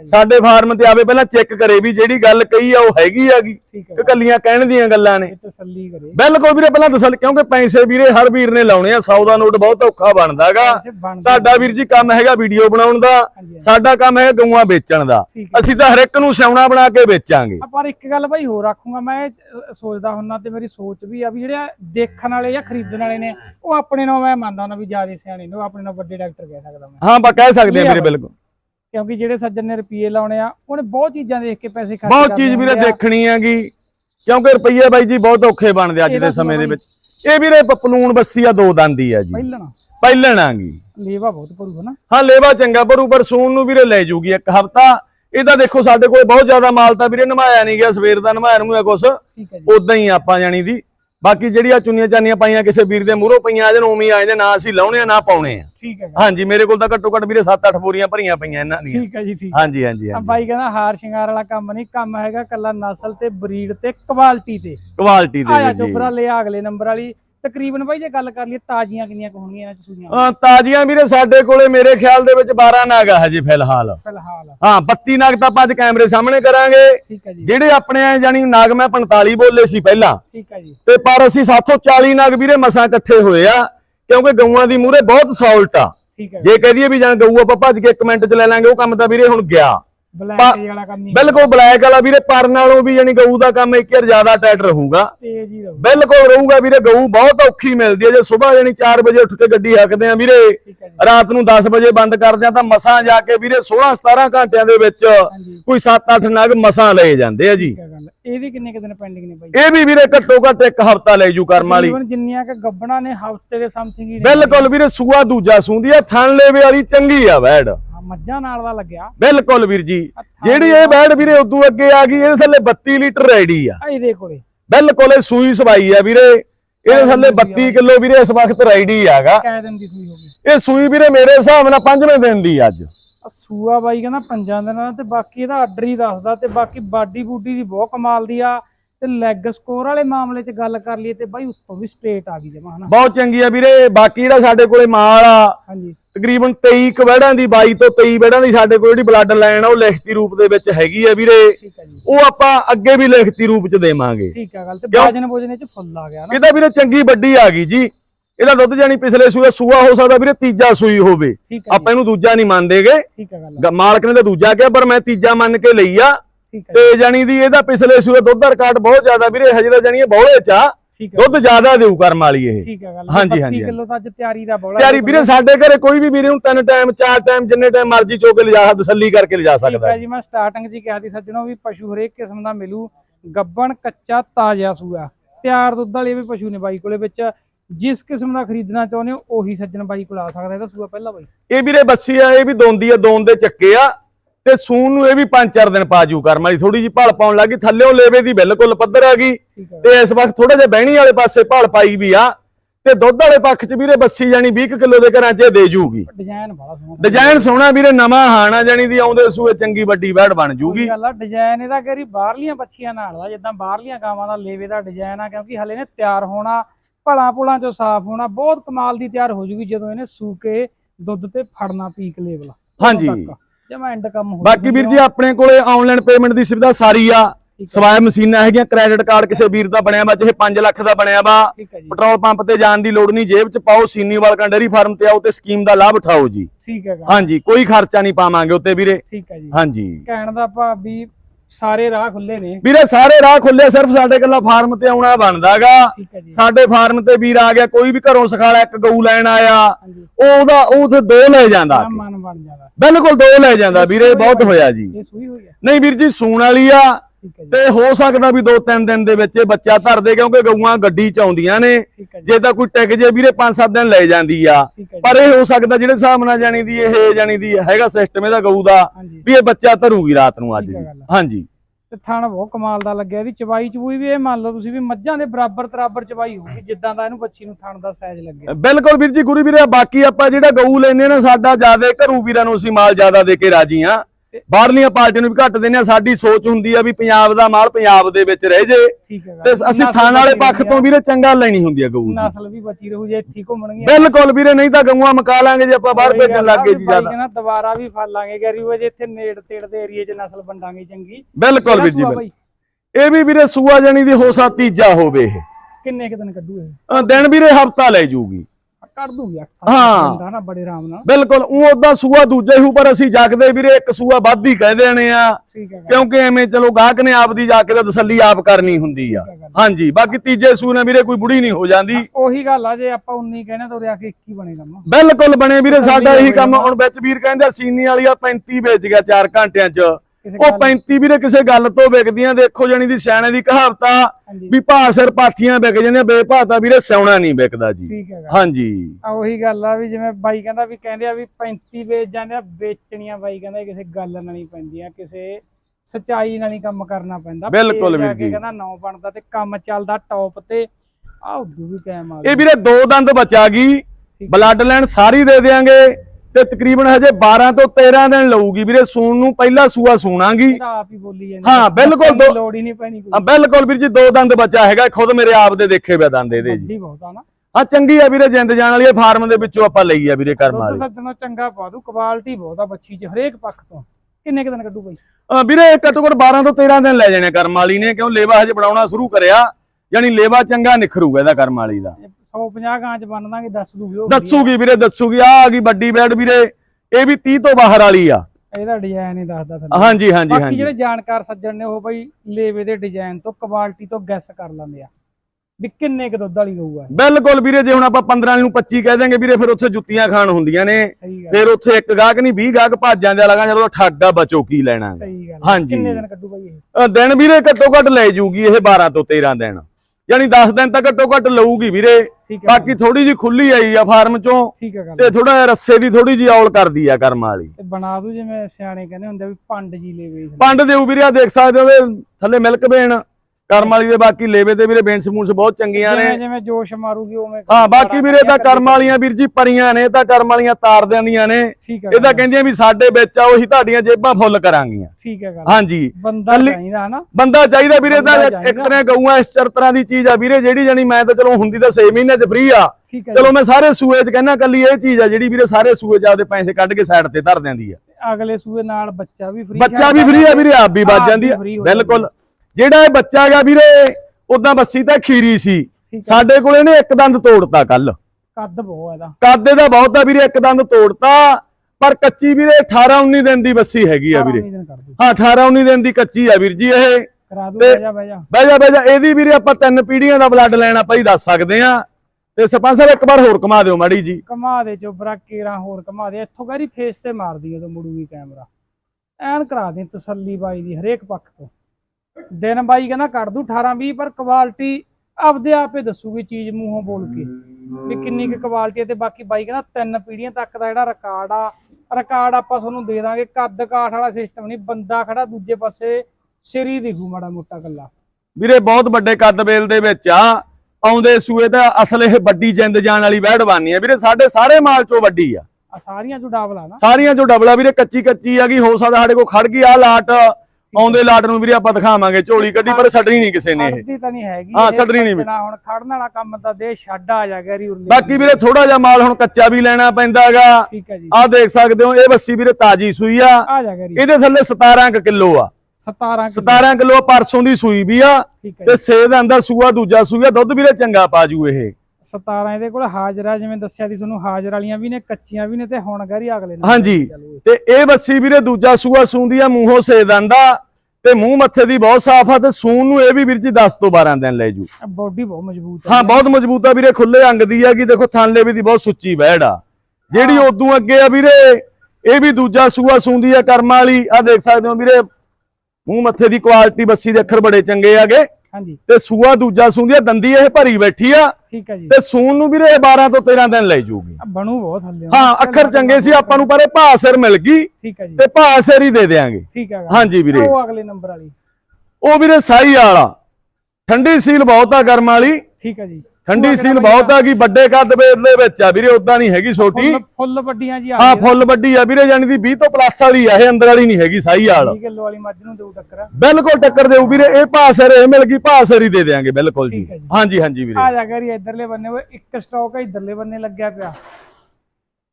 ਸਾਡੇ ਫਾਰਮ ਤੇ ਆਵੇ ਪਹਿਲਾਂ ਚੈੱਕ ਕਰੇ ਵੀ ਜਿਹੜੀ ਗੱਲ ਕਹੀ ਆ ਉਹ ਹੈਗੀ ਆਗੀ। ਕਿ ਕੱਲੀਆਂ ਕਹਿਣ ਦੀਆਂ ਗੱਲਾਂ ਨੇ। ਇਹ ਤਸੱਲੀ ਕਰੇ। ਬਿਲਕੁਲ ਵੀਰੇ ਪਹਿਲਾਂ ਤਸੱਲ ਕਿਉਂਕਿ ਪੈਸੇ ਵੀਰੇ ਹਰ ਵੀਰ ਨੇ ਲਾਉਣੇ ਆ 100 ਦਾ ਨੋਟ ਬਹੁਤ ਔਖਾ ਬਣਦਾਗਾ ਤੁਹਾਡਾ ਵੀਰ ਜੀ ਕੰਮ ਹੈਗਾ ਵੀਡੀਓ ਬਣਾਉਣ ਦਾ। ਸਾਡਾ ਕੰਮ ਹੈ ਗਊਆਂ ਵੇਚਣ ਦਾ। ਅਸੀਂ ਤਾਂ ਹਰ ਇੱਕ ਨੂੰ ਸਿਆਉਣਾ ਬਣਾ ਕੇ ਵੇਚਾਂਗੇ। ਪਰ ਇੱਕ ਗੱਲ ਭਾਈ ਹੋਰ ਰੱਖੂੰਗਾ ਮੈਂ ਸੋਚਦਾ ਹੁੰਨਾ ਤੇ ਮੇਰੀ ਸੋਚ ਵੀ ਆ ਵੀ ਜਿਹੜੇ ਦੇਖਣ ਵਾਲੇ ਜਾਂ ਖਰੀਦਣ ਵਾਲੇ ਨੇ ਉਹ ਆਪਣੇ ਨਾਲ ਮੈਂ ਮੰਨਦਾ ਹੁੰਦਾ ਵੀ ਜ਼ਿਆਦਾ ਸਿਆਣੇ ਨੇ ਆਪਣੇ ਨਾਲ ਵੱਡੇ ਡਾਕਟਰ ਕਹਿ ਸਕਦਾ ਮੈਂ। ਹਾਂ ਬਾ ਕਹਿ ਸਕਦੇ ਆ ਵੀਰੇ। ਬਿਲਕੁਲ। ਕਿਉਂਕਿ ਜਿਹੜੇ ਸੱਜਣ ਨੇ ਰੁਪਏ ਲਾਉਣੇ ਆ ਉਹਨੇ ਬਹੁਤ ਚੀਜ਼ਾਂ ਦੇਖ ਕੇ ਪੈਸੇ ਖਰਚ ਬਹੁਤ ਚੀਜ਼ ਵੀਰੇ। ਦੇਖਣੀ ਹੈਗੀ ਕਿਉਂਕਿ ਰੁਪਈਏ ਬਾਈ ਜੀ ਬਹੁਤ ਔਖੇ ਬਣਦੇ ਅੱਜ ਦੇ ਸਮੇਂ ਦੇ ਵਿੱਚ। ਇਹ ਵੀਰੇ ਪ- ਪਲੂਣ ਬੱਸੀ ਆ ਦੋ ਦੰਦੀ ਆ ਜੀ। ਪਹਿਲਣਾ ਪਹਿਲਣ ਆਂਗੀ ਲੇਵਾ ਬਹੁਤ ਭਰੂ ਹਨਾ ਹਾਂ ਲੇਵਾ ਚੰਗਾ ਪਰ ਉਪਰ ਸੂਣ ਨੂੰ ਵੀਰੇ ਲੈ ਜੂਗੀ ਇੱਕ ਹਫਤਾ। ਇਹਦਾ ਦੇਖੋ ਸਾਡੇ ਕੋਲ ਬਹੁਤ ਜ਼ਿਆਦਾ ਮਾਲ ਤਾਂ ਵੀਰੇ ਨਮਾਇਆ ਨਹੀਂ ਗਿਆ ਸਵੇਰ ਦਾ ਨਮਾਇਆ ਨੂੰ ਕੁਛ। ਉਦਾਂ ਹੀ ਆਪਾਂ ਜਾਣੀ ਦੀ। ਬਾਕੀ ਜਿਹੜੀਆਂ ਚੁੰਨੀਆਂ ਚਾਨੀਆਂ ਪਾਈਆਂ ਕਿਸੇ ਵੀਰ ਦੇ ਮੂਹਰੋਂ ਪਈਆਂ ਆ ਜਾਣ ਉਵੇਂ ਆ ਜਾਂਦੇ ਨਾ ਅਸੀਂ ਲਾਉਣੇ ਆ ਨਾ ਪਾਉਣੇ ਆ। ਠੀਕ ਹੈ ਹਾਂਜੀ ਮੇਰੇ ਕੋਲ ਤਾਂ ਘੱਟੋ ਘੱਟ ਵੀਰੇ 7-8 ਬੋਰੀਆਂ ਭਰੀਆਂ ਪਈਆਂ ਇਹਨਾਂ ਦੀਆਂ। ਠੀਕ ਹੈ ਜੀ ਠੀਕ। ਹਾਂਜੀ ਹਾਂਜੀ ਆ ਹਾਂਜੀ ਬਾਈ ਕਹਿੰਦਾ ਹਾਰ ਸ਼ਿੰਗਾਰ ਵਾਲਾ ਕੰਮ ਨਹੀਂ ਕੰਮ ਹੈਗਾ ਕੱਲਾ ਨਸਲ ਤੇ ਬਰੀਡ ਤੇ ਕੁਆਲਿਟੀ ਤੇ। ਕੁਆਲਿਟੀ ਦੇ ਆਇਆ ਵਿੱਚ ਜੀ ਚੋਬਰਾ ਲਿਆ ਅਗਲੇ ਨੰਬਰ ਵਾਲੀ। ਤਕਰੀਬਨ ਬਾਈ ਜੇ ਗੱਲ ਕਰ ਲਈਏ ਤਾਜ਼ੀਆਂ ਕਿੰਨੀਆਂ ਕੁ ਹੋਣਗੀਆਂ ਇਹਨਾਂ ਚ ਸੂਈਆਂ ਅਹ ਤਾਜ਼ੀਆਂ ਵੀਰੇ ਸਾਡੇ ਕੋਲੇ ਮੇਰੇ ਖਿਆਲ ਦੇ ਵਿੱਚ 12 ਨਾਗ ਆ ਹਜੇ ਫਿਲਹਾਲ। ਫਿਲਹਾਲ। ਹਾਂ 32 ਨਾਗ ਤਾਂ ਆਪਾਂ ਅੱਜ ਕੈਮਰੇ ਸਾਹਮਣੇ ਕਰਾਂਗੇ। ਠੀਕ ਹੈ ਜੀ। ਜਿਹੜੇ ਆਪਣੇ ਆ ਜਾਨੀ ਨਾਗ ਮੈਂ 45 ਬੋਲੇ ਸੀ ਪਹਿਲਾਂ। ਠੀਕ ਹੈ ਜੀ। ਤੇ ਪਰ ਅਸੀਂ 740 ਨਾਗ ਵੀਰੇ ਮਸਾਂ ਇਕੱਠੇ ਹੋਏ ਆ ਕਿਉਂਕਿ ਗਊਆਂ ਦੀ ਮੂਰੇ ਬਹੁਤ ਸੌਲਟ ਆ। ਠੀਕ ਹੈ ਜੇ। ਕਹਦੀਏ ਵੀ ਜਾਂ ਗਊ ਆਪਾਂ ਭੱਜ ਕੇ ਇੱਕ ਮਿੰਟ ਚ ਲੈ ਲਾਂਗੇ ਉਹ ਕੰਮ ਤਾਂ ਵੀਰੇ ਹੁਣ ਗਿਆ। ਬਲੈਕ ਵਾਲਾ ਕੰਮ ਨਹੀਂ ਬਿਲਕੁਲ ਬਲੈਕ ਵਾਲਾ ਵੀਰੇ ਪਰ ਨਾਲੋਂ ਵੀ ਜਾਨੀ ਗਊ ਦਾ ਕੰਮ ਇੱਕ ਯਾਰ ਜ਼ਿਆਦਾ ਟਾਈਟ ਰਹੂਗਾ ਤੇਜ਼ ਹੀ ਰਹੂ। ਬਿਲਕੁਲ ਰਹੂਗਾ ਵੀਰੇ ਗਊ ਬਹੁਤ ਔਖੀ ਮਿਲਦੀ ਹੈ। ਜੇ ਸਵੇਰ ਜਾਨੀ 4 ਵਜੇ ਉੱਠ ਕੇ ਗੱਡੀ ਹੱਕਦੇ ਆ ਵੀਰੇ ਹੈ ਰਾਤ ਨੂੰ 10 ਵਜੇ ਬੰਦ ਕਰਦੇ ਆ ਤਾਂ ਮਸਾਂ ਜਾ ਕੇ ਵੀਰੇ 16 17 ਘੰਟਿਆਂ ਦੇ ਵਿੱਚ ਕੋਈ 7-8 ਨਗ ਮਸਾਂ ਲਏ ਜਾਂਦੇ ਆ ਜੀ। ਹੈ ਗੱਲ। ਇਹਦੀ ਕਿੰਨੇ ਕੁ ਦਿਨ ਪੈਂਡਿੰਗ ਨੇ ਬਾਈ? ਇਹ ਵੀ ਵੀਰੇ ਘੱਟੋ ਘੱਟ ਇੱਕ ਹਫਤਾ ਲੈ ਜੂ ਕਰਮ ਵਾਲੀ। ਜਿੰਨੀਆਂ ਕਿ ਗੱਬਣਾ ਨੇ ਹਫ਼ਤੇ ਦੇ ਸਮਥਿੰਗ ਹੀ ਬਿਲਕੁਲ ਵੀਰੇ ਸੂਆ ਦੂਜਾ ਸੂੰਦੀ ਆ ਥਣ ਲੇਵੇ ਵਾਲੀ ਚੰਗੀ ਆ ਵੈੜ। ਹਾਂ, ਮੱਝਾਂ ਨਾਲ ਦਾ ਲੱਗਿਆ। ਬਿਲਕੁਲ ਵੀਰ ਜੀ। ਜਿਹੜੀ ਇਹ ਵੈੜ ਵੀਰੇ ਉਦੋਂ ਅੱਗੇ ਆ ਗਈ ਇਹਦੇ ਥੱਲੇ 32 ਲੀਟਰ ਰੈਡੀ ਆ। ਇਹਦੇ ਕੋਲੇ। ਬਿਲਕੁਲ ਇਹ ਸੂਈ ਸਵਾਈ ਆ ਵੀਰੇ। ਇਹਦੇ ਥੱਲੇ 32 ਕਿਲੋ ਵੀਰੇ ਇਸ ਵਕਤ ਰੈਡੀ ਆਗਾ। ਕਹਿ ਦਿਨ ਦੀ ਸੂਈ ਹੋ ਗਈ ਇਹ ਸੂਈ ਵੀਰੇ ਮੇਰੇ ਹਿਸਾਬ ਨਾਲ ਪੰਜਵੇਂ ਦਿਨ ਦੀ ਅੱਜ। ਸੂਆ ਬਾਈ ਕਹਿੰਦਾ ਪੰਜਾਂ ਦਿਨਾਂ ਤੇ ਬਾਕੀ ਇਹਦਾ ਆਰਡਰ ਹੀ ਦੱਸਦਾ ਤੇ ਬਾਕੀ ਬਾਡੀ ਬੂਡੀ ਦੀ ਬਹੁਤ ਕਮਾਲ ਦੀ ਆ। ਤੇ ਲੈਗ ਸਕੋਰ ਵਾਲੇ ਮਾਮਲੇ 'ਚ ਗੱਲ ਕਰ ਲਈਏ ਤੇ ਬਾਈ ਉੱਤੋਂ ਵੀ ਸਟੇਟ ਆ ਗਈ ਜਮਾ ਹਨਾ? ਬਹੁਤ ਚੰਗੀ ਆ ਵੀਰੇ ਬਾਕੀ ਜਿਹੜਾ ਸਾਡੇ ਕੋਲੇ ਮਾਲ ਆ। ਹਾਂਜੀ। ਤਕਰੀਬਨ 23 ਕਵੜਾਂ ਦੀ 22 ਤੋਂ 23 ਵੜਾਂ ਦੀ ਸਾਡੇ ਕੋਲ ਜਿਹੜੀ ਬਲੱਡ ਲਾਈਨ ਆ ਉਹ ਲਿਖਤੀ ਰੂਪ ਦੇ ਵਿੱਚ ਹੈਗੀ ਆ ਵੀਰੇ। ਠੀਕ ਹੈ ਜੀ। ਉਹ ਆਪਾਂ ਅੱਗੇ ਵੀ ਲਿਖਤੀ ਰੂਪ ਚ ਦੇਵਾਂਗੇ। ਠੀਕ ਹੈ ਗੱਲ ਤੇ ਕਿਉਂ? ਬਾਜਨ ਬੋਜਨੇ 'ਚ ਫੁੱਲ ਆ ਗਿਆ ਨਾ। ਇਹਦਾ ਵੀਰੇ ਚੰਗੀ ਵੱਡੀ ਆ ਗਈ ਜੀ। ਇਹਦਾ ਦੁੱਧ ਜਾਨੀ ਪਿਛਲੇ ਸੂਏ ਸੂਆ ਹੋ ਸਕਦਾ ਵੀਰੇ ਤੀਜਾ ਸੂਈ ਹੋਵੇ। ਠੀਕ ਆਪਾਂ ਇਹਨੂੰ ਦੂਜਾ ਨਹੀਂ ਮੰਨਦੇਗੇ। ਠੀਕ ਹੈ ਗੱਲ ਗ- ਮਾਲਕ ਨੇ ਤਾਂ ਦੂਜਾ ਕਿਹਾ ਪਰ ਮੈਂ ਤੀਜਾ ਮੰਨ ਕੇ ਲਈ ਆ। ਠੀਕ ਹੈ ਤੇ ਜਾਨੀ ਦੀ ਇਹਦਾ ਪਿਛਲੇ ਸੂਏ ਦੁੱਧ ਦਾ ਰਿਕਾਰਡ ਬਹੁਤ ਜ਼ਿਆਦਾ ਵੀਰੇ ਹਜੇ ਤਾਂ ਜਾਨੀ ਇਹ ਬੌਲੇ ਚ ਆ। ਠੀਕ ਦੁੱਧ ਜ਼ਿਆਦਾ ਦੇਊ ਕਰਮ ਵਾਲੀ ਇਹ। ਠੀਕ ਹੈ ਗੱਲ। ਹਾਂਜੀ, 32 ਹਾਂਜੀ, ਕਿਲੋ ਤਾਂ ਅੱਜ ਤਿਆਰੀ ਦਾ ਬੋਲਾ ਯਾਰੀ ਵੀਰੇ ਸਾਡੇ ਘਰੇ ਕੋਈ ਵੀ ਵੀਰੇ ਨੂੰ ਤਿੰਨ ਟਾਈਮ ਚਾਰ ਟਾਈਮ ਜਿੰਨੇ ਟਾਈਮ ਮਰਜ਼ੀ ਚੋ ਕੇ ਲਿਜਾ ਤਸੱਲੀ ਕਰਕੇ ਲਿਜਾ ਠੀਕ ਸਕਦਾ ਹੈ ਜੀ ਮੈਂ ਸਟਾਰਟਿੰਗ ਹੀ ਕਿਹਾ ਸੀ ਸੱਜਣੋ ਵੀ ਪਸ਼ੂ ਹਰੇਕ ਕਿਸਮ ਦਾ ਮਿਲੂ। ਗੱਬਣ ਕੱਚਾ ਤਾਜ਼ਾ ਸੂਆ। ਤਿਆਰ ਦੁੱਧ ਵਾਲੇ ਵੀ ਪਸ਼ੂ ਨੇ ਬਾਈ ਕੋਲੇ ਵਿੱਚ। ਜਿਸ ਕਿਸਮ ਦਾ ਖਰੀਦਣਾ ਚਾਹੁੰਦੇ ਹੋ ਉਹੀ ਸੱਜਣ ਬਾਈ ਕੋਲ ਆ ਸਕਦਾ। ਇਹਦਾ ਸੂਆ ਪਹਿਲਾਂ ਬਾਈ। ਇਹ ਵੀਰੇ ਬੱਸੀ ਆ ਇਹ ਵੀ ਦੋਂਦੀ ਆ ਦੋਨ ਦੇ ਚੱਕੇ ਆ। ਤੇ ਸੂਨ ਨੂੰ ਇਹ ਵੀ 5-4 ਦਿਨ ਪਾਜੂ ਕਰਮ ਵਾਲੀ। ਥੋੜੀ ਜੀ ਭਲ ਪਾਉਣ ਲੱਗੀ ਥੱਲੇੋਂ ਲੇਵੇ ਦੀ ਬਿਲਕੁਲ ਪੱਧਰ ਆ ਗਈ। ਤੇ ਇਸ ਵਕਤ ਥੋੜਾ ਜਿਹਾ ਬਹਿਣੀ ਵਾਲੇ ਪਾਸੇ ਭਲ ਪਾਈ ਵੀ ਆ। ਤੇ ਦੁੱਧ ਵਾਲੇ ਪੱਖ 'ਚ ਵੀਰੇ ਬੱਸੀ ਜਾਨੀ 20 ਕਿਲੋ ਦੇ ਘਰਾਂ 'ਚ ਦੇ ਜੂਗੀ। ਡਿਜ਼ਾਈਨ ਬੜਾ ਸੋਹਣਾ ਡਿਜ਼ਾਈਨ ਸੋਹਣਾ ਵੀਰੇ ਨਵਾਂ ਹਾਣਾ ਜਾਨੀ ਦੀ ਆਉਂਦੇ ਸੂਏ ਚੰਗੀ ਵੱਡੀ ਵੈੜ ਬਣ ਜੂਗੀ। ਗੱਲ ਆ ਡਿਜ਼ਾਈਨ ਇਹਦਾ ਕਰੀ ਬਾਹਰਲੀਆਂ ਬੱਚੀਆਂ ਨਾਲ ਦਾ ਜਿੱਦਾਂ ਬਾਹਰਲੀਆਂ ਗਾਵਾਂ ਦਾ ਲੇਵੇ ਦਾ ਡਿਜ਼ਾਈਨ ਆ ਕਿਉਂਕਿ ਹਲੇ ਨੇ ਤਿਆਰ ਹੋਣਾ ਭਲਾ ਭੁਲਾਂ ਚੋਂ ਸਾਫ਼ ਹੋਣਾ ਬਹੁਤ ਕਮਾਲ ਦੀ ਤਿਆਰ ਹੋ ਜੂਗੀ ਜਦੋਂ ਇਹਨੇ ਸੂਕੇ ਦੁੱਧ ਤੇ ਫੜਨਾ ਪੀਕ ਲੈਵਲ। ਹਾਂਜੀ। ਜਮਾ ਐਂਡ ਕੰਮ ਹੋ ਬਾਕੀ ਵੀਰ ਜੀ ਆਪਣੇ ਕੋਲੇ ਆਨਲਾਈਨ ਪੇਮੈਂਟ ਦੀ ਸੁਵਿਧਾ ਸਾਰੀ ਆ। ਸਵਾਏ ਮਸ਼ੀਨਾਂ ਹੈਗੀਆਂ ਕ੍ਰੈਡਿਟ ਕਾਰਡ ਕਿਸੇ ਵੀਰ ਦਾ ਬਣਿਆ ਵਾ ਚਾਹੇ 5 ਲੱਖ ਦਾ ਬਣਿਆ ਵਾ। ਪੈਟਰੋਲ ਪੰਪ ਤੇ ਜਾਣ ਦੀ ਲੋੜ ਨਹੀਂ ਜੇਬ 'ਚ ਪਾਓ ਸੀਨੀਵਾਲ ਕੰਡਰੀ ਫਾਰਮ ਤੇ ਆਓ ਤੇ ਸਕੀਮ ਦਾ ਲਾਭ ਉਠਾਓ ਜੀ। ਠੀਕ ਹੈਗਾ। ਹਾਂਜੀ ਕੋਈ ਖਰਚਾ ਨਹੀਂ ਪਾਵਾਂਗੇ ਉੱਤੇ ਵੀਰੇ। ਠੀਕ ਹੈ ਜੀ। ਹਾਂਜੀ। ਕਹਿਣ ਦਾ ਭਾਵ ਵੀ ਸਾਰੇ ਰਾਹ ਖੁੱਲੇ ਨੇ। ਵੀਰੇ ਸਾਰੇ ਰਾਹ ਖੁੱਲੇ ਸਿਰਫ ਸਾਡੇ ਕੱਲਾ ਫਾਰਮ ਤੇ ਆਉਣਾ ਬਣਦਾਗਾ। ਠੀਕ ਹੈ ਜੀ। ਸਾਡੇ ਫਾਰਮ ਤੇ ਵੀਰ ਆ ਗਿਆ ਕੋਈ ਵੀ ਘਰੋਂ ਸਖਾਲਾ ਇੱਕ ਗਊ ਲੈਣ ਆਇਆ ਉਹ ਉਹਦਾ ਉਹ ਉੱਥੇ ਦੋ ਲੈ ਜਾਂਦਾ। ਮਨ ਬਣ ਬਿਲਕੁਲ ਦੋ ਲੈ ਜਾਂਦਾ ਵੀਰੇ ਬਹੁਤ ਹੋਇਆ ਜੀ। ਇਹ ਸੂਈ ਹੋਈ ਹੈ ਨਹੀਂ ਵੀਰ ਜੀ ਸੂਣ ਵਾਲੀ ਆ ਠੀਕ ਹੈ ਜੀ। ਤੇ ਹੋ ਸਕਦਾ ਵੀ ਦੋ ਤਿੰਨ ਦਿਨ ਦੇ ਵਿੱਚ ਇਹ ਬੱਚਾ ਧਰਦੇ ਕਿਉਂਕਿ ਗਊਆਂ ਗੱਡੀ ਚ ਆਉਂਦੀਆਂ ਨੇ। ਠੀਕ ਹੈ ਜੀ। ਜੇ ਤਾਂ ਕੋਈ ਟਿਕ ਜੇ ਵੀਰੇ 5-7 ਦਿਨ ਲੈ ਜਾਂਦੀ ਆ। ਠੀਕ ਹੈ ਜੀ। ਪਰ ਇਹ ਹੋ ਸਕਦਾ ਜਿਹੜੇ ਹਿਸਾਬ ਨਾਲ ਜਾਣੀ ਦੀ ਇਹ ਜਾਣੀ ਦੀ ਹੈਗਾ ਸਿਸਟਮ ਇਹਦਾ ਗਊ ਦਾ ਹਾਂਜੀ। ਵੀ ਇਹ ਬੱਚਾ ਧਰੂਗੀ ਰਾਤ ਨੂੰ ਅੱਜ ਠੀਕ ਹੈ ਜੀ ਗੱਲ। ਹਾਂਜੀ। ਤੇ ਥਣ ਬਹੁਤ ਕਮਾਲ ਦਾ ਲੱਗਿਆ ਇਹਦੀ ਚਵਾਈ ਚਵੂਈ ਵੀ ਇਹ ਮੰਨ ਲਓ ਤੁਸੀਂ ਵੀ ਮੱਝਾਂ ਦੇ ਬਰਾਬਰ ਤਰਾਬਰ ਚਵਾਈ ਹੋਊਗੀ ਜਿੱਦਾਂ ਦਾ ਇਹਨੂੰ ਬੱਚੀ ਨੂੰ ਥਣ ਦਾ ਸਾਈਜ਼ ਲੱਗਿਆ। ਬਿਲਕੁਲ ਵੀਰ ਜੀ ਗੁਰੂ ਵੀਰੇ ਬਾਕੀ ਆਪਾਂ ਜਿਹੜਾ ਗਊ ਲੈਨੇ ਨਾ ਸਾਡਾ ਜ਼ਿਆਦਾ ਘਰੂ ਵੀਰਾਂ ਨੂੰ ਅਸੀਂ ਮਾਲ ਜ਼ਿਆਦਾ ਦੇ ਕੇ ਰਾਜੀ ਆ। ਬਾਹਰਲੀਆਂ ਪਾਰਟੀਆਂ ਨੂੰ ਵੀ ਘੱਟ ਦਿੰਦੇ ਆ ਸਾਡੀ ਸੋਚ ਹੁੰਦੀ ਆ ਵੀ ਪੰਜਾਬ ਦਾ ਮਾਲ ਪੰਜਾਬ ਦੇ ਵਿੱਚ ਰਹਿ ਜੇ। ਤੇ। ਅਸੀਂ ਥਾਣ ਵਾਲੇ ਪੱਖ ਤੋਂ ਵੀਰੇ ਚੰਗਾ ਲੈਣੀ ਹੁੰਦੀ ਆ ਗਊ ਨਸਲ ਵੀ ਬਚੀ ਰਹੂ ਜੇ ਇੱਥੇ ਹੀ ਘੁੰਮਣਗੀਆਂ ਬਿਲਕੁਲ ਵੀਰੇ ਨਹੀਂ ਤਾਂ ਗਊਆਂ ਮਕਾ ਲਾਂਗੇ ਜੇ ਆਪਾਂ ਬਾਹਰ ਭੇਜਣ ਲੱਗ ਜੀ ਜ਼ਿਆਦਾ। ਦੁਬਾਰਾ ਵੀ ਫੜ ਲਾਂਗੇ ਗੈਰੀ ਉਹ ਜੇ ਇੱਥੇ ਨੇੜ ਤੇੜ ਦੇ ਏਰੀਏ 'ਚ ਨਸਲ ਵੰਡਾਂਗੇ ਚੰਗੀ। ਬਿਲਕੁਲ ਵੀਰ ਜੀ? ਇਹ ਵੀ ਵੀਰੇ ਸੂਆ ਜਣੀ ਦੀ ਹੋ ਸਕਦਾ ਤੀਜਾ ਹੋਵੇ ਇਹ। ਕਿੰਨੇ ਕੁ ਦਿਨ ਕੱਢੂ ਇਹ? ਦਿਨ ਵੀਰੇ ਹਫਤਾ ਲੈ ਜੂਗੀ। ਕੱਢ ਦੂਗੀ 8 ਹਾਂ। ਦਾ ਨਾ ਬੜੇ ਆਰਾਮ ਨਾਲ ਬਿਲਕੁਲ ਉਹ ਉਦਾਂ ਸੂਆ ਦੂਜੇ ਹੀ ਪਰ ਅਸੀਂ ਜਗਦੇ ਵੀਰੇ ਇੱਕ ਸੂਆ ਵੱਧ ਹੀ ਕਹਿ ਦੇਣੇ ਆ ਠੀਕ ਹੈ ਗੱਲ। ਕਿਉਂਕਿ ਐਵੇਂ ਚਲੋ ਗਾਹਕ ਨੇ ਆਪਦੀ ਜਾ ਕੇ ਤਾਂ ਤਸੱਲੀ ਆਪ ਕਰਨੀ ਹੁੰਦੀ ਆ ਠੀਕ ਹੈ ਗੱਲ। ਹਾਂਜੀ ਬਾਕੀ ਤੀਜੇ ਸੂ ਨੇ ਵੀਰੇ ਕੋਈ ਬੁੜੀ ਨਹੀਂ ਹੋ ਜਾਂਦੀ ਉਹੀ ਗੱਲ ਆ ਜੇ ਆਪਾਂ 19 ਕਹਿੰਦੇ ਤਾਂ ਉਰੇ ਆ ਕੇ 21 ਬਣੇਗਾ ਨਾ ਬਿਲਕੁਲ ਬਣੇ ਵੀਰੇ ਸਾਡਾ ਇਹੀ ਕੰਮ। ਹੁਣ ਵਿੱਚ ਵੀਰ ਕਹਿੰਦੇ ਸੀਨੀ ਵਾਲੀ ਆ 35 ਵੇਚ ਗਿਆ 4 ਘੰਟਿਆਂ 'ਚ ਉਹ ਗੱਲ- 35 ਵੀਰੇ ਕਿਸੇ ਗੱਲ ਤੋਂ ਵਿਕਦੀਆਂ ਦੇਖੋ ਜਣੀ ਦੀ ਸਿਆਣੇ ਦੀ ਕਹਾਵਤ ਵੀ ਭਾਅ ਸਿਰ ਪਾਥੀਆਂ ਵਿਕ ਜਾਂਦੀਆਂ ਬੇਭਾਅ ਤਾਂ ਵੀਰੇ ਸਿਉਣਾ ਨਹੀਂ ਵਿਕਦਾ ਜੀ। ਠੀਕ ਹੈਗਾ ਹਾਂਜੀ। ਆ ਉਹੀ ਗੱਲ ਆ ਵੀ ਜਿਵੇਂ ਬਾਈ ਕਹਿੰਦਾ ਵੀ ਕਹਿੰਦੇ ਆ ਵੀ 35 ਵੇਚ ਜਾਂਦੇ ਆ ਵੇਚਣੀਆਂ ਬਾਈ ਕਹਿੰਦਾ ਕਿਸੇ ਗੱਲ ਨਾਲ ਨਹੀਂ ਪੈਂਦੀਆਂ ਕਿਸੇ ਸਚਾਈ ਨਾਲ ਹੀ ਕੰਮ ਕਰਨਾ ਪੈਂਦਾ। ਬਿਲਕੁਲ ਵੀਰ ਜੀ। ਕਹਿੰਦਾ ਨੌ ਬਣਦਾ ਤੇ ਕੰਮ ਚੱਲਦਾ ਟੌਪ ਤੇ ਆ ਉਦੋਂ ਵੀ ਕਾਇਮ ਆ ਇਹ ਵੀਰੇ ਦੋ ਦੰਦ ਬਚਾ ਗਈ ਬਲੱਡ ਲਾਈਨ ਸਾਰੀ ਦੇ ਦੇਾਂਗੇ ਤੇ ਤਕਰੀਬਨ ਹਜੇ 12 ਤੋਂ 13 ਦਿਨ ਲਊਗੀ ਵੀਰੇ ਸੂਣ ਨੂੰ ਪਹਿਲਾ ਸੂਆ ਸੂਣਾਗੀ। ਆਪ ਹੀ ਬੋਲੀ ਜਾਂਦੀ ਹਾਂ, ਦੱਸਣ ਬਿਲਕੁਲ ਦੀ ਲੋੜ ਹੀ ਨਹੀਂ ਪੈਣੀ ਕੋਈ। ਬਿਲਕੁਲ ਵੀਰ ਜੀ ਦੋ ਦੰਦ ਬਚਾ ਹੈਗਾ ਖੁਦ ਮੇਰੇ ਆਪ ਦੇ ਦੇਖੇ ਵੇ ਦੰਦ ਇਹਦੇ ਜੀ। ਬਹੁਤ ਆ ਨਾ। ਆ ਚੰਗੀ ਆ ਵੀਰੇ ਜਿੰਦ ਜਾਣ ਵਾਲੀ ਫਾਰਮ ਦੇ ਵਿੱਚੋਂ ਆਪਾਂ ਲਈ ਆ ਵੀਰੇ ਕਰਮ ਵਾਲੀ। ਸੱਜਣੋਂ ਚੰਗਾ ਪਾ ਦੂ ਕੁਆਲਿਟੀ ਬਹੁਤ ਆ ਬੱਚੀ 'ਚ ਹਰੇਕ ਪੱਖ ਤੋਂ। ਕਿੰਨੇ ਕੁ ਦਿਨ ਕੱਢੂ ਬਾਈ? ਵੀਰੇ ਘੱਟੋ ਘੱਟ 12 ਤੋਂ 13 ਦਿਨ ਲੈ ਜਾਣੇ ਕਰਮ ਵਾਲੀ ਨੇ ਕਿਉਂ ਲੇਵਾ ਹਜੇ ਬਣਾਉਣਾ ਸ਼ੁਰੂ ਕਰਿਆ ਯਾਨੀ ਲੇਵਾ ਚੰਗਾ ਨਿਖਰੂਗਾ ਇਹਦਾ ਕਰਮ ਵਾਲੀ ਦਾ। 150 ਗਾਂ 'ਚ ਬੰਨ ਦਾਂਗੇ ਦੱਸ ਦੂਗੀ ਉਹ ਦੱਸੂਗੀ ਵੀਰੇ ਦੱਸੂਗੀ। ਆ ਆ ਗਈ ਵੱਡੀ ਬੈਡ ਵੀਰੇ। ਇਹ ਵੀ 30 ਤੋਂ ਬਾਹਰ ਵਾਲੀ ਆ। ਇਹਦਾ ਡਿਜ਼ਾਈਨ ਹੀ ਦੱਸਦਾ ਥੱਲੇ। ਹਾਂਜੀ ਹਾਂਜੀ ਬਾਕੀ ਹਾਂਜੀ। ਜਿਹੜੇ ਜਾਣਕਾਰ ਸੱਜਣ ਨੇ ਉਹ ਬਈ ਲੇਵੇ ਦੇ ਡਿਜ਼ਾਈਨ ਤੋਂ ਕੁਆਲਿਟੀ ਤੋਂ ਗੈਸ ਕਰ ਲੈਂਦੇ ਆ ਵੀ ਕਿੰਨੇ ਕੁ ਦੁੱਧ ਵਾਲੀ ਗਊ ਆ ਬਿਲਕੁਲ ਵੀਰੇ ਜੇ ਹੁਣ ਆਪਾਂ 15 ਨੂੰ 25 ਕਹਿ ਦਾਂਗੇ ਵੀਰੇ ਫਿਰ ਉੱਥੇ ਜੁੱਤੀਆਂ ਖਾਣ ਹੁੰਦੀਆਂ ਨੇ। ਫਿਰ ਉੱਥੇ ਇੱਕ ਗਾਹਕ ਨਹੀਂ 20 ਗਾਹਕ ਭੱਜ ਜਾਂਦੇ ਲਗਾ ਜਦੋਂ ਬਚੋ ਕੀ ਲੈਣਾ। ਹਾਂਜੀ। ਕਿੰਨੇ ਦਿਨ ਕੱਢੂ ਬਾਈ ਇਹ? ਦਿਨ ਵੀਰੇ ਘੱਟੋ ਘੱਟ ਲੈ ਜੂਗੀ ਇਹ 12 ਤੋਂ 13 ਦਿਨ। ਯਾਨੀ 10 ਦਿਨ ਤਾਂ ਘੱਟੋ ਘੱਟ ਲਊਗੀ ਵੀਰੇ। ਬਾਕੀ ਥੋੜੀ ਜੀ ਖੁੱਲੀ ਆਈ ਆ ਫਾਰਮ ਚੋਂ। ਤੇ ਥੋੜਾ ਰੱਸੇ ਦੀ ਥੋੜੀ ਜੀ ਔਲ ਕਰਦੀ ਆ ਕਰਮ ਵਾਲੀ। ਤੇ ਬਣਾ ਦੂ ਜਿਵੇਂ ਸਿਆਣੇ ਕਹਿੰਦੇ ਹੁੰਦੇ ਵੀ ਪੰਡ ਜੀ ਲੇਵੇ ਥੱਲੇ। ਪੰਡ ਦੇਉ ਵੀਰੇ ਆ ਦੇਖ ਸਕਦੇ ਹੋ ਥੱਲੇ ਮਿਲਕ ਬੇਨ ਕਰਮ ਵਾਲੀ ਦੇ ਬਾਕੀ ਲੇਵੇ ਤੇ ਵੀਰੇ ਬੇਨ ਸਮੂਸ ਬਹੁਤ ਚੰਗੀਆਂ ਨੇ। ਜਿਵੇਂ ਜਿਵੇਂ ਜੋਸ਼ ਮਾਰੂਗੀ ਉਵੇਂ ਹਾਂ ਬਾਕੀ ਵੀਰੇ ਤਾਂ ਕਰਮ ਵਾਲੀਆਂ ਵੀਰ ਜੀ ਪਰੀਆਂ ਨੇ ਤਾਂ ਕਰਮ ਵਾਲੀਆਂ ਤਾਰ ਦਿੰਦੀਆਂ ਨੇ। ਇਹ ਤਾਂ ਕਹਿੰਦੀਆਂ ਵੀ ਸਾਡੇ ਵਿੱਚ ਆ ਉਹੀ ਤੁਹਾਡੀਆਂ ਜੇਬਾਂ ਫੁੱਲ ਕਰਾਂਗੀਆਂ। ਠੀਕ ਹੈ ਗੱਲ ਹਾਂਜੀ। ਬੰਦਾ ਚਾਹੀਦਾ ਹਨਾ। ਬੰਦਾ ਚਾਹੀਦਾ ਵੀਰੇ ਤਾਂ ਇੱਕ। ਤਰ੍ਹਾਂ ਗਊਆਂ ਇਸ ਤਰ੍ਹਾਂ ਦੀ ਚੀਜ਼ ਆ ਵੀਰੇ ਜਿਹੜੀ ਜਾਨੀ ਮੈਂ ਤਾਂ ਚਲੋ ਹੁੰਦੀ ਤਾਂ 6 ਮਹੀਨੇ ਚ ਫ੍ਰੀ ਆ। ਚਲੋ ਮੈਂ ਸਾਰੇ ਸੂਏ ਚ ਕਹਿੰਦਾ ਕੱਲੀ ਇਹ ਚੀਜ਼ ਆ ਜਿਹੜੀ ਵੀਰੇ ਸਾਰੇ ਸੂਏ ਚ ਆਪਦੇ ਪੈਸੇ ਕੱਢ ਕੇ ਸਾਈਡ ਤੇ ਧਰ ਦਿੰਦੀ ਆ। ਅਗਲੇ ਸੂਏ ਨਾਲ ਬੱਚਾ ਵੀ ਫ੍ਰੀ ਬੱਚਾ ਵੀ ਫ੍ਰੀ ਆ ਵੀਰੇ ਆਪ ਵੀ ਵੱਜ ਜਾਂਦੀ ਆ। ਬਿਲਕੁਲ। ਜਿਹੜਾ ਇਹ ਬੱਚਾ ਹੈਗਾ ਵੀਰੇ ਉਦਾਂ ਬੱਸੀ ਤਾਂ ਖੀਰੀ ਸੀ। ਸਾਡੇ ਕੋਲੇ ਨੇ ਇੱਕ ਦੰਦ ਤੋੜਤਾ ਕੱਲ ਕੱਦ ਬਹੁਤ ਇਹਦਾ। ਕਾਦੇ ਦਾ ਬਹੁਤ ਆ ਵੀਰੇ ਇੱਕ ਦੰਦ ਤੋੜਤਾ। ਪਰ ਕੱਚੀ ਵੀਰੇ 18 19 ਦਿਨ ਦੀ ਬੱਸੀ ਹੈਗੀ ਆ ਵੀਰੇ। 18 ਦਿਨ ਕਰ ਦੂ ਹਾਂ 18 19 ਦਿਨ ਦੀ ਕੱਚੀ ਆ ਵੀਰ ਜੀ ਇਹ। ਕਰਾ ਦੂ ਤੇ- ਬਹਿ ਜਾ ਬਹਿ ਜਾ। ਬਹਿ ਜਾ ਇਹਦੀ ਵੀਰੇ ਆਪਾਂ ਤਿੰਨ ਪੀੜ੍ਹੀਆਂ ਦਾ ਬਲੱਡ ਲੈਣ ਹੀ ਦੱਸ ਸਕਦੇ ਆ। ਤੇ ਸਰਪੰਚ ਸਾਹਿਬ ਇੱਕ ਵਾਰ ਹੋਰ ਘੁਮਾ ਦਿਓ ਮਾੜੀ ਜੀ। ਕਮਾ ਦੇ ਚੋਬਰਾ ਕੇਰਾ ਹੋਰ ਕਮਾ ਦੇ। ਇੱਥੋਂ ਕਰੀ ਫੇਸ ਤੇ ਮਾਰਦੀ ਉਦੋਂ ਮੁੜੂਗੀ ਕੈਮਰਾ ਐਨ ਕਰਾ ਦੇ ਤਸੱਲੀ ਬਾਈ ਦੀ ਹਰੇਕ ਪੱਖ ਤੋਂ। ਦਿਨ ਬਾਈ ਕਹਿੰਦਾ ਕੱਢ ਦੂ 18 20 ਪਰ ਕੁਆਲਿਟੀ ਆਪਦੇ ਆਪੇ ਦੱਸੂਗੀ ਚੀਜ਼ ਮੂੰਹੋਂ ਬੋਲ ਕੇ ਵੀ ਕਿੰਨੀ ਕੁ ਕੁਆਲਿਟੀ ਹੈ ਤੇ ਬਾਕੀ ਬਾਈ ਕਹਿੰਦਾ ਤਿੰਨ ਪੀੜ੍ਹੀਆਂ ਤੱਕ ਦਾ ਜਿਹੜਾ ਰਿਕਾਰਡ ਆ ਰਿਕਾਰਡ ਆਪਾਂ ਤੁਹਾਨੂੰ ਦੇ ਦਾਂਗੇ ਕੱਦ ਕਾਠ ਵਾਲਾ ਸਿਸਟਮ ਨਹੀਂ ਬੰਦਾ ਖੜਾ ਦੂਜੇ ਪਾਸੇ ਸਿਰ ਦਿਖੂ ਮਾੜਾ ਮੋਟਾ ਗੱਲਾ ਵੀਰੇ ਬਹੁਤ ਵੱਡੇ ਕੱਦ ਬੇਲ ਦੇ ਵਿੱਚ ਆ ਆਉਂਦੇ ਸੂਏ ਤਾਂ ਅਸਲ ਇਹ ਵੱਡੀ ਜਿੰਦ ਜਾਣ ਵਾਲੀ ਵਹਿੜ ਬਾਨੀ ਆ ਵੀਰੇ ਸਾਡੇ ਸਾਰੇ ਮਾਲ ਚੋਂ ਵੱਡੀ ਆ। ਆ ਸਾਰੀਆਂ ਚੋਂ ਡਾਬਲਾ ਨਾ। ਸਾਰੀਆਂ ਚੋਂ ਡਬਲਾ ਵੀਰੇ ਕੱਚੀ ਕੱਚੀ ਆ ਗਈ ਹੋ ਸਕਦਾ ਸਾਡੇ ਕੋਲ ਖੜ ਗਈ ਆ ਲਾਟ ਆਉਂਦੇ ਲਾਟ ਨੂੰ ਵੀਰੇ ਆਪਾਂ ਦਿਖਾਵਾਂਗੇ ਝੋਲੀ ਕੱਢੀ ਪਰ ਛੱਡਣੀ ਨਹੀਂ ਕਿਸੇ ਨੇ ਇਹ। ਤਾਂ ਨਹੀਂ ਹੈਗੀ ਹਾਂ, ਛੱਡਣੀ ਨੀ ਵੀ। ਸੱਜਣਾ, ਹੁਣ ਖੜਨ ਵਾਲਾ ਕੰਮ ਤਾਂ ਦੇ ਛੱਡ ਆ ਜਾ ਗੈਰੀ ਉਰਲੀ ਬਾਕੀ ਵੀਰੇ ਥੋੜਾ ਜਿਹਾ ਮਾਲ ਹੁਣ ਕੱਚਾ ਵੀ ਲੈਣਾ ਪੈਂਦਾਗਾ। ਆਹ ਦੇਖ ਸਕਦੇ ਹੋ ਇਹ ਬੱਸੀ ਵੀਰੇ ਤਾਜੀ ਸੂਈ ਆ। ਆ ਇਹਦੇ ਥੱਲੇ 17 ਕਿਲੋ ਆ। 17 ਕਿਲੋ। 17 ਕਿਲੋ ਪਰਸੋਂ ਦੀ ਸੂਈ ਵੀ ਆ ਤੇ ਜੀ। ਸੇ ਦਾ ਅੰਦਰ ਸੂਆ ਦੂਜਾ ਸੂਆ ਦੁੱਧ ਵੀਰੇ ਚੰਗਾ ਪਾਜੂ ਇਹ। 17 ਇਹਦੇ ਕੋਲ ਹਾਜ਼ਰਾ ਜਿਵੇਂ ਦੱਸਿਆ ਦੀ ਤੁਹਾਨੂੰ ਹਾਜ਼ਰ ਵਾਲੀਆਂ ਵੀ ਨੇ ਕੱਚੀਆਂ ਵੀ ਨੇ ਤੇ ਹੁਣ ਗੈਰੀ ਅਗਲੇ ਨਾਲ ਹਾਂਜੀ। ਤੇ ਇਹ ਬੱਸੀ ਵੀਰੇ ਦੂਜਾ ਸੂਆ ਸੂੰਦੀ ਆ ਮੂੰਹੋਂ ਸੇ ਦੰਦਾ ਤੇ ਮੂੰਹ ਮੱਥੇ ਦੀ ਬਹੁਤ ਸਾਫ਼ ਆ ਤੇ ਸੂਨ ਨੂੰ ਇਹ ਵੀ ਵੀਰ ਜੀ 10 ਤੋਂ 12 ਦਿਨ ਲੈ ਜੂ। ਬੋਡੀ ਬਹੁਤ ਮਜ਼ਬੂਤ ਹੈ ਹਾਂ ਬਹੁਤ ਮਜ਼ਬੂਤ ਆ ਵੀਰੇ ਖੁੱਲੇ ਅੰਗ ਦੀ ਹੈਗੀ ਦੇਖੋ ਥਾਂਲੇ ਵੀ ਦੀ ਬਹੁਤ ਸੁੱਚੀ ਵਹਿੜ ਆ। ਜਿਹੜੀ ਉਦੋਂ ਅੱਗੇ ਆ ਵੀਰੇ ਇਹ ਵੀ ਦੂਜਾ ਸੂਆ ਸੂੰਦੀ ਆ ਕਰਮਾਂ ਵਾਲੀ ਆ ਦੇਖ ਸਕਦੇ ਹੋ ਵੀਰੇ ਮੂੰਹ ਮੱਥੇ ਦੀ ਕੁਆਲਿਟੀ ਬੱਸੀ ਦੇ ਅੱਖਰ ਬੜੇ ਚੰਗੇ ਆਗੇ। ਹਾਂਜੀ। ਤੇ ਸੂਆ ਦੂਜਾ ਸੂੰਦੀ ਆ ਦੰਦੀ ਇਹ ਭਰੀ ਬੈਠੀ ਆ। ਠੀਕ ਹੈ ਜੀ। ਤੇ ਸੂਨ ਨੂੰ ਵੀਰੇ ਇਹ 12 ਤੋਂ 13 ਦਿਨ ਲੈ ਜੂਗੀ। ਆ ਬਣੂ ਬਹੁਤ ਥੱਲੇ ਹਾਂ ਅੱਖਰ ਚੰਗੇ ਸੀ ਆਪਾਂ ਨੂੰ ਪਰ ਇਹ ਭਾਅ ਸਿਰ ਮਿਲ ਗਈ ਠੀਕ ਹੈ ਜੀ। ਤੇ ਭਾਅ ਸਿਰ ਹੀ ਦੇ ਦੇਾਂਗੇ ਠੀਕ ਹੈ ਹਾਂਜੀ ਵੀਰੇ। ਉਹ ਅਗਲੇ ਨੰਬਰ ਵਾਲੀ। ਉਹ ਵੀਰੇ ਸਾਈ ਵਾਲਾ। ਠੰਡੀ ਸੀਲ ਬਹੁਤ ਆ ਗਰਮ ਵਾਲੀ। ਠੀਕ ਹੈ ਜੀ। ਠੰਡੀ ਕਿਹੜਾ ਬਹੁਤ ਆ ਗਈ ਵੱਡੇ ਕੱਦ ਦੇ ਵਿੱਚ ਆ ਵੀਰੇ ਉਦਾਂ ਨਹੀਂ ਹੈਗੀ ਛੋਟੀ। ਫੁੱਲ ਵੱਡੀਆਂ ਜੀ ਆ ਹਾਂ। ਫੁੱਲ ਵੱਡੀ ਆ ਵੀਰੇ ਜਾਨੀ ਦੀ 20 ਤੋਂ ਪਲੱਸ ਵਾਲੀ ਆ ਇਹ ਅੰਦਰ ਵਾਲੀ ਨਹੀਂ ਹੈਗੀ ਸਾਈ ਵਾਲ 20 ਕਿਲੋ ਵਾਲੀ ਮੱਝ ਨੂੰ ਦੇਉ ਟੱਕਰ। ਬਿਲਕੁਲ ਟੱਕਰ ਦੇਊ ਵੀਰੇ ਇਹ ਭਾਅ ਸਿਰ ਇਹ ਮਿਲ ਗਈ ਭਾਅ ਸਿਰ ਹੀ ਦੇ ਦੇਾਂਗੇ ਬਿਲਕੁਲ ਜੀ। ਹਾਂਜੀ ਹਾਂਜੀ ਵੀਰੇ। ਆ ਜਾ ਕਰੀ ਇਧਰਲੇ ਬੰਨੇ ਉਹ ਇੱਕ ਸਟਾਕ ਇਧਰਲੇ ਬੰਨੇ ਲੱਗਿਆ ਪਿਆ।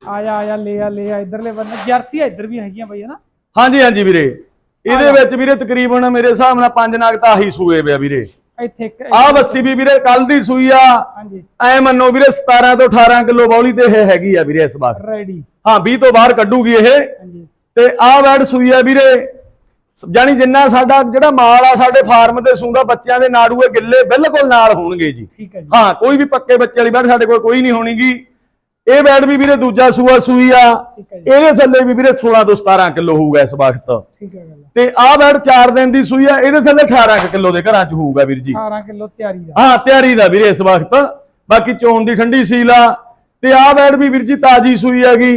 ਆ ਜਾ ਆ ਜਾ ਲੈ ਆ ਲੈ ਆ ਇਧਰਲੇ ਬੰਨੇ। ਜਰਸੀ ਇੱਧਰ ਵੀ ਹੈਗੀਆਂ ਬਈ ਹਨਾ? ਹਾਂਜੀ ਹਾਂਜੀ ਵੀਰੇ। ਇਹਦੇ ਵਿੱਚ ਵੀਰੇ ਤਕਰੀਬਨ ਮੇਰੇ ਹਿਸਾਬ ਨਾਲ ਪੰਜ ਨਾਗ ਤਾਂ ਆਹੀ ਸੂਏ ਪਿਆ ਵੀਰੇ। ਇੱਥੇ ਆਹ ਬੱਸੀ ਵੀ ਵੀਰੇ ਕੱਲ ਦੀ ਸੂਈ ਆ। ਹਾਂਜੀ। ਐ ਮੰਨੋ ਵੀਰੇ 17 ਤੋਂ 18 ਕਿਲੋ ਬੌਲੀ ਤੇ ਇਹ ਹੈਗੀ ਆ ਵੀਰੇ ਇਸ ਵਾਰ। ਰੈਡੀ ਹਾਂ 20 ਤੋਂ ਬਾਹਰ ਕੱਢੂਗੀ ਇਹ। ਹਾਂਜੀ। ਤੇ ਆਹ ਵੈੜ ਸੂਈ ਆ ਵੀਰੇ। ਜਾਨੀ ਜਿੰਨਾ ਸਾਡਾ ਜਿਹੜਾ ਮਾਲ ਆ ਸਾਡੇ ਫਾਰਮ ਤੇ ਸੂੰਦਾ ਬੱਚਿਆਂ ਦੇ ਨਾੜੂਏ ਗਿੱਲੇ ਬਿਲਕੁਲ ਨਾਲ ਹੋਣਗੇ ਜੀ। ਠੀਕ ਹੈ ਜੀ। ਹਾਂ ਕੋਈ ਵੀ ਪੱਕੇ ਬੱਚੇ ਵਾਲੀ ਵੈੜ ਸਾਡੇ ਕੋਲ ਕੋਈ ਨਹੀਂ ਹੋਣੀਗੀ। ਇਹ ਵੈੜ ਵੀ ਵੀਰੇ ਦੂਜਾ ਸੂਆ ਸੂਈ ਆ। ਇਹਦੇ ਥੱਲੇ ਵੀ ਵੀਰੇ 16 ਤੋਂ 17 ਕਿਲੋ ਹੋਊਗਾ ਇਸ ਵਕਤ। ਠੀਕ ਹੈ ਗੱਲ ਤੇ ਆਹ ਵੈੜ 4 ਦਿਨ ਦੀ ਸੂਈ ਆ ਇਹਦੇ ਥੱਲੇ 18 ਕੁ ਕਿਲੋ ਦੇ ਘਰਾਂ 'ਚ ਹੋਊਗਾ ਵੀਰ ਜੀ। 18 ਕਿਲੋ ਤਿਆਰੀ ਦਾ। ਹਾਂ ਤਿਆਰੀ ਦਾ ਵੀਰੇ ਇਸ ਵਕਤ। ਬਾਕੀ ਚੋਣ ਦੀ ਠੰਡੀ ਸੀਲ ਆ। ਤੇ ਆਹ ਵੈੜ ਵੀ ਵੀਰ ਜੀ ਤਾਜੀ ਸੂਈ ਹੈਗੀ।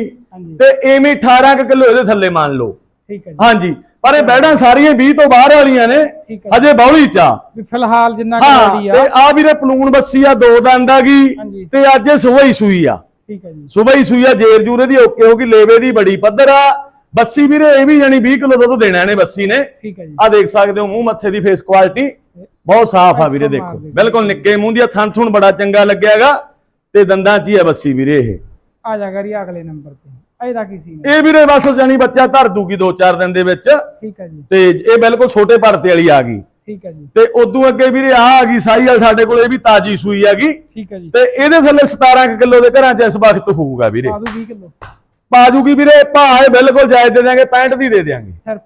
ਤੇ ਐਵੇਂ 18 ਕੁ ਕਿਲੋ ਇਹਦੇ ਥੱਲੇ ਮੰਨ ਲਓ। ਠੀਕ ਹੈ ਹਾਂਜੀ ਪਰ ਇਹ ਬੈੜਾਂ ਸਾਰੀਆਂ 20 ਤੋਂ ਬਾਹਰ ਵਾਲੀਆਂ ਨੇ। ਅਜੇ ਬੌਲੀ ਚ ਆ। ਫਿਲਹਾਲ ਜਿੰਨਾ ਹਾਂ ਰੈਡੀ ਤੇ ਆ ਆ ਵੀਰੇ ਪਲੂਣ ਬੱਸੀ ਆ ਦੋ ਦੰਦ ਆ ਗਈ ਤੇ ਅੱਜ ਇਹ ਸੁਬਹ ਹੀ ਸੂਈ ਆ। ਠੀਕ ਹੈ ਜੀ। ਜੇਰ ਜੂਰੇ ਦੀ ਓਕੇ ਹੋ ਗਈ ਲੇਵੇ ਦੀ ਬੜੀ ਪੱਧਰ ਆ। ਬੱਸੀ ਵੀਰੇ ਇਹ ਵੀ ਜਾਨੀ 20 ਕਿਲੋ ਦੁੱਧ ਦੇਣਾ ਨੇ ਬੱਸੀ ਨੇ। ਠੀਕ ਹੈ ਜੀ। ਆ ਦੇਖ ਸਕਦੇ ਹੋ ਮੂੰਹ ਮੱਥੇ ਦੀ ਫੇਸ ਕੁਆਲਿਟੀ ਬਹੁਤ ਸਾਫ਼ ਆ ਵੀਰੇ ਦੇਖੋ। ਬਿਲਕੁਲ ਨਿੱਕੇ ਮੂੰਹ ਦੀ ਥਣ ਥੁਣ ਬੜਾ ਚੰਗਾ ਲੱਗਿਆਗਾ ਤੇ ਦੰਦਾਂ 'ਚ ਹੀ ਆ ਬੱਸੀ ਵੀਰੇ ਇਹ। ਆ ਜਾ ਕਰੀ ਅਗਲੇ ਨੰਬਰ ਤੇ। ਇਹਦਾ ਕੀ ਸੀ ਇਹ ਵੀਰੇ ਬਸ ਜਾਨੀ ਬੱਚਾ ਧਰ ਦੂਗੀ 2-4 ਦਿਨ ਦੇ ਵਿੱਚ। ਠੀਕ ਹੈ ਜੀ। ਤੇ ਇਹ ਬਿਲਕੁਲ ਛੋਟੇ ਭਰਤੇ ਵਾਲੀ ਆ ਗਈ। ਠੀਕ ਹੈ ਜੀ। ਤੇ ਉਦੋਂ ਅੱਗੇ ਵੀਰੇ ਆ ਆ ਗਈ ਸਾਈ ਵਾਲ ਸਾਡੇ ਕੋਲ ਇਹ ਵੀ ਤਾਜੀ ਸੂਈ ਹੈਗੀ। ਠੀਕ ਹੈ ਜੀ। ਤੇ ਇਹਦੇ ਥੱਲੇ 17 ਕਿਲੋ ਦੇ ਘਰਾਂ 'ਚ ਇਸ ਵਕਤ ਹੋਊਗਾ ਵੀਰੇ। ਪਾ ਦੂ 20 ਕਿਲੋ ਬਾਜੂਗੀ ਵੀਰੇ ਭਾਅ ਇਹ ਬਿਲਕੁਲ ਜਾਇਜ਼ ਦੇ ਦਿਆਂਗੇ 65 ਦੀ ਦੇ ਦਿਆਂਗੇ। ਸਿਰਫ।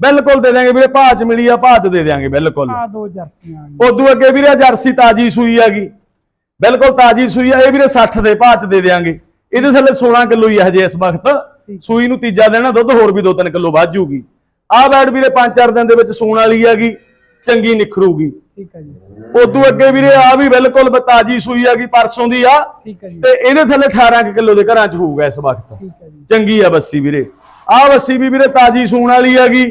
ਬਿਲਕੁਲ ਦੇ ਦਿਆਂਗੇ ਵੀਰੇ ਭਾਅ 'ਚ ਮਿਲੀ ਆ ਭਾਅ 'ਚ ਦੇ ਦਿਆਂਗੇ ਬਿਲਕੁਲ। ਆ ਦੋ ਜਰਸੀਆਂ ਆ। ਉਦੋਂ ਅੱਗੇ ਵੀਰੇ ਜਰਸੀ ਤਾਜੀ ਸੂਈ ਹੈਗੀ। ਬਿਲਕੁਲ ਤਾਜੀ ਸੂਈ ਆ ਇਹ ਵੀਰੇ 60 ਦੇ ਭਾਅ 'ਚ ਦੇ ਦਿਆਂਗੇ। ਇਹਦੇ ਥੱਲੇ 16 ਕਿਲੋ ਹੀ ਆ ਹਜੇ ਇਸ ਵਕਤ। ਸੂਈ ਨੂੰ ਤੀਜਾ ਦੇਣਾ ਦੁੱਧ ਹੋਰ ਵੀ 2-3 ਕਿਲੋ ਵੱਧ ਜੂਗੀ। ਆਹ ਬੈਡ ਵੀਰੇ 5-4 ਦਿਨ ਦੇ ਵਿੱਚ ਸੂਣ ਵਾਲੀ ਹੈਗੀ। ਚੰਗੀ ਨਿਖਰੂਗੀ। ਠੀਕ ਹੈ ਜੀ। ਉਦੋਂ ਅੱਗੇ ਵੀਰੇ ਆ ਵੀ ਬਿਲਕੁਲ ਤਾਜੀ ਸੂਈ ਹੈਗੀ ਪਰਸੋਂ ਦੀ ਆ। ਠੀਕ ਹੈ ਜੀ। ਤੇ ਇਹਦੇ ਥੱਲੇ 18 ਕਿਲੋ ਦੇ ਘਰਾਂ 'ਚ ਹੋਊਗਾ ਇਸ ਵਕਤ। ਠੀਕ ਹੈ ਜੀ। ਚੰਗੀ ਆ ਬੱਸੀ ਵੀਰੇ। ਆਹ ਬੱਸੀ ਵੀ ਵੀਰੇ ਤਾਜੀ ਸੂਣ ਵਾਲੀ ਹੈਗੀ।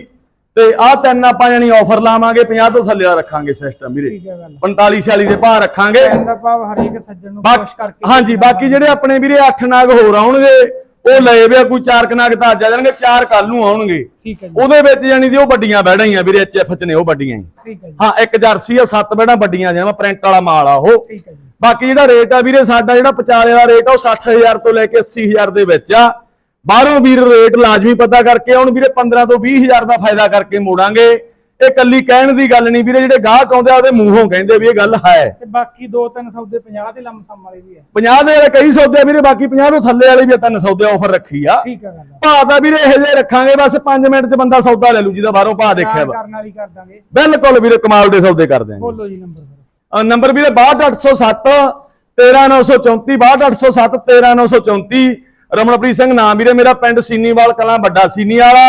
ਤੇ ਆਹ ਤਿੰਨ ਆਪਾਂ ਜਾਨੀ ਆਫਰ ਲਾਵਾਂਗੇ 50 ਤੋਂ ਥੱਲੇ ਵਾਲਾ ਰੱਖਾਂਗੇ ਸਿਸਟਮ ਵੀਰੇ। ਠੀਕ ਹੈ ਗੱਲ। 45 46 ਦੇ ਭਾਅ ਰੱਖਾਂਗੇ। ਕਹਿੰਦਾ ਭਾਵ ਹਰੇਕ ਸੱਜਣ ਨੂੰ ਬਾ- ਕੋਸ਼ ਕਰਕੇ ਹਾਂਜੀ ਬਾਕੀ ਜਿਹੜੇ ਆਪਣੇ ਵੀਰੇ 8 ਨਾਗ ਹੋਰ ਆਉਣਗੇ ਉਹ ਲਏ ਵੇ ਕੋਈ 4 ਨਾਗ ਤਾਂ ਅੱਜ ਆ ਜਾਣਗੇ 4 ਕੱਲ ਨੂੰ ਆਉਣਗੇ। ਠੀਕ ਹੈ ਜੀ। ਉਹਦੇ ਵਿੱਚ ਜਾਨੀ ਦੀ ਉਹ ਵੱਡੀਆਂ ਬੈੜਾਂ ਹੀ ਆ ਵੀਰੇ ਐਚਐਫ ਚ ਨੇ ਉਹ ਵੱਡੀਆਂ ਹੀ। ਠੀਕ ਹੈ ਜੀ। ਹਾਂ ਇੱਕ ਜਰਸੀ ਆ ਸੱਤ ਬੈੜਾਂ ਵੱਡੀਆਂ ਜਿਵੇਂ ਪ੍ਰਿੰਟ ਵਾਲਾ ਮਾਲ ਆ ਉਹ। ਠੀਕ ਹੈ ਜੀ। ਬਾਕੀ ਜਿਹੜਾ ਰੇਟ ਆ ਵੀਰੇ ਸਾਡਾ ਜਿਹੜਾ ਪਚਾਲੇ ਦਾ ਰੇਟ ਆ ਉਹ 60000 ਤੋਂ ਲੈ ਕੇ 80000 ਦੇ ਵਿੱਚ ਆ। ਬਾਹਰੋਂ ਵੀਰ ਰੇਟ ਲਾਜ਼ਮੀ ਪਤਾ ਕਰਕੇ ਆਉਣ ਵੀਰੇ 15 ਤੋਂ 20000 ਦਾ ਫਾਇਦਾ ਕਰਕੇ ਮੋੜਾਂਗੇ। ਇਹ ਕੱਲੀ ਕਹਿਣ ਦੀ ਗੱਲ ਨਹੀਂ ਵੀਰੇ ਜਿਹੜੇ ਗਾਹਕ ਆਉਂਦੇ ਆ ਉਹਦੇ ਮੂੰਹੋਂ ਕਹਿੰਦੇ ਵੀ ਇਹ ਗੱਲ ਹੈ। ਤੇ ਬਾਕੀ ਦੋ ਤਿੰਨ ਸੌਦੇ 50 ਦੇ ਲੰਮਸਮ ਵਾਲੇ ਵੀ ਹੈ। 50 ਦੇ ਵਾਲੇ ਕਈ ਸੌਦੇ ਆ ਵੀਰੇ ਬਾਕੀ 50 ਤੋਂ ਥੱਲੇ ਵਾਲੇ ਵੀ ਤਿੰਨ ਸੌਦੇ ਆਫਰ ਰੱਖੀ ਆ। ਠੀਕ ਹੈ ਗੱਲ ਭਾਅ ਤਾਂ ਵੀਰੇ ਇਹ ਜੇ ਰੱਖਾਂਗੇ ਬਸ 5 ਮਿੰਟ 'ਚ ਬੰਦਾ ਸੌਦਾ ਲੈ ਲੂ ਜਿਹਦਾ ਬਾਹਰੋਂ ਭਾਅ ਦੇਖਿਆ ਵਾ। ਕਰਨ ਵਾਲੀ ਕਰ ਦਾਂਗੇ। ਬਿਲਕੁਲ ਵੀਰੇ ਕਮਾਲ ਦੇ ਸੌਦੇ ਕਰ ਦਿਆਂਗੇ। ਬੋਲੋ ਜੀ ਨੰਬਰ ਨੰਬਰ ਵੀਰੇ 62807 13934 62807 13934 ਰਮਨਪ੍ਰੀਤ ਸਿੰਘ ਨਾਮ ਵੀਰੇ ਮੇਰਾ ਪਿੰਡ ਸੀਨੀਵਾਲ ਕਲਾਂ ਵੱਡਾ ਸੀਨੀ ਵਾਲਾ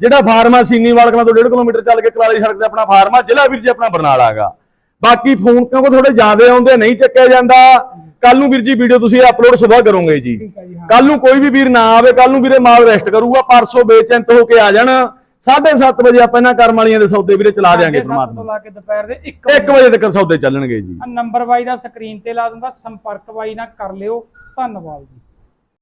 ਜਿਹੜਾ ਫਾਰਮ ਸੀਨੀਵਾਲ ਕਲਾਂ ਤੋਂ 1.5 ਕਿਲੋਮੀਟਰ ਚੱਲ ਕੇ ਕਲਾਲੀ ਸੜਕ ਤੇ ਆਪਣਾ ਫਾਰਮ ਜ਼ਿਲ੍ਹਾ ਵੀਰ ਜੀ ਆਪਣਾ ਬਰਨਾਲਾ ਹੈਗਾ। ਬਾਕੀ ਫੋਨ ਕਿਉਂਕਿ ਥੋੜੇ ਜ਼ਿਆਦੇ ਆਉਂਦੇ ਨਹੀਂ ਚੱਕਿਆ ਜਾਂਦਾ। ਕੱਲ ਨੂੰ ਵੀਰ ਜੀ ਵੀਡੀਓ ਤੁਸੀਂ ਅਪਲੋਡ ਸੁਬਾਹ ਕਰੋਗੇ ਜੀ। ਕੱਲ ਨੂੰ ਕੋਈ ਵੀ ਵੀਰ ਨਾ ਆਵੇ ਕੱਲ ਨੂੰ ਵੀਰੇ ਮਾਲ ਰੈਸਟ ਕਰੂਗਾ ਪਰਸੋਂ ਬੇਚਿੰਤ ਹੋ ਕੇ ਆ ਜਾਣ। 7:30 ਵਜੇ ਆਪਾਂ ਇਹਨਾਂ ਕਰਮ ਵਾਲੀਆਂ ਦੇ ਸੌਦੇ ਵੀਰੇ ਚਲਾ ਤੋਂ ਪਰਮਾਤਮਾ। ਲਾ ਕੇ ਦੁਪਹਿਰ ਦੇ 1 1 ਵਜੇ ਤੱਕ ਸੌਦੇ ਚੱਲਣਗੇ ਜੀ। ਨੰਬਰ ਬਾਈ ਦਾ ਸਕਰੀਨ ਤੇ ਲਾ ਦਿੰਦਾ ਸੰਪਰਕ ਬਾਈ ਨਾਲ ਕਰ ਲਿਓ। ਧੰਨਵਾਦ ਜੀ।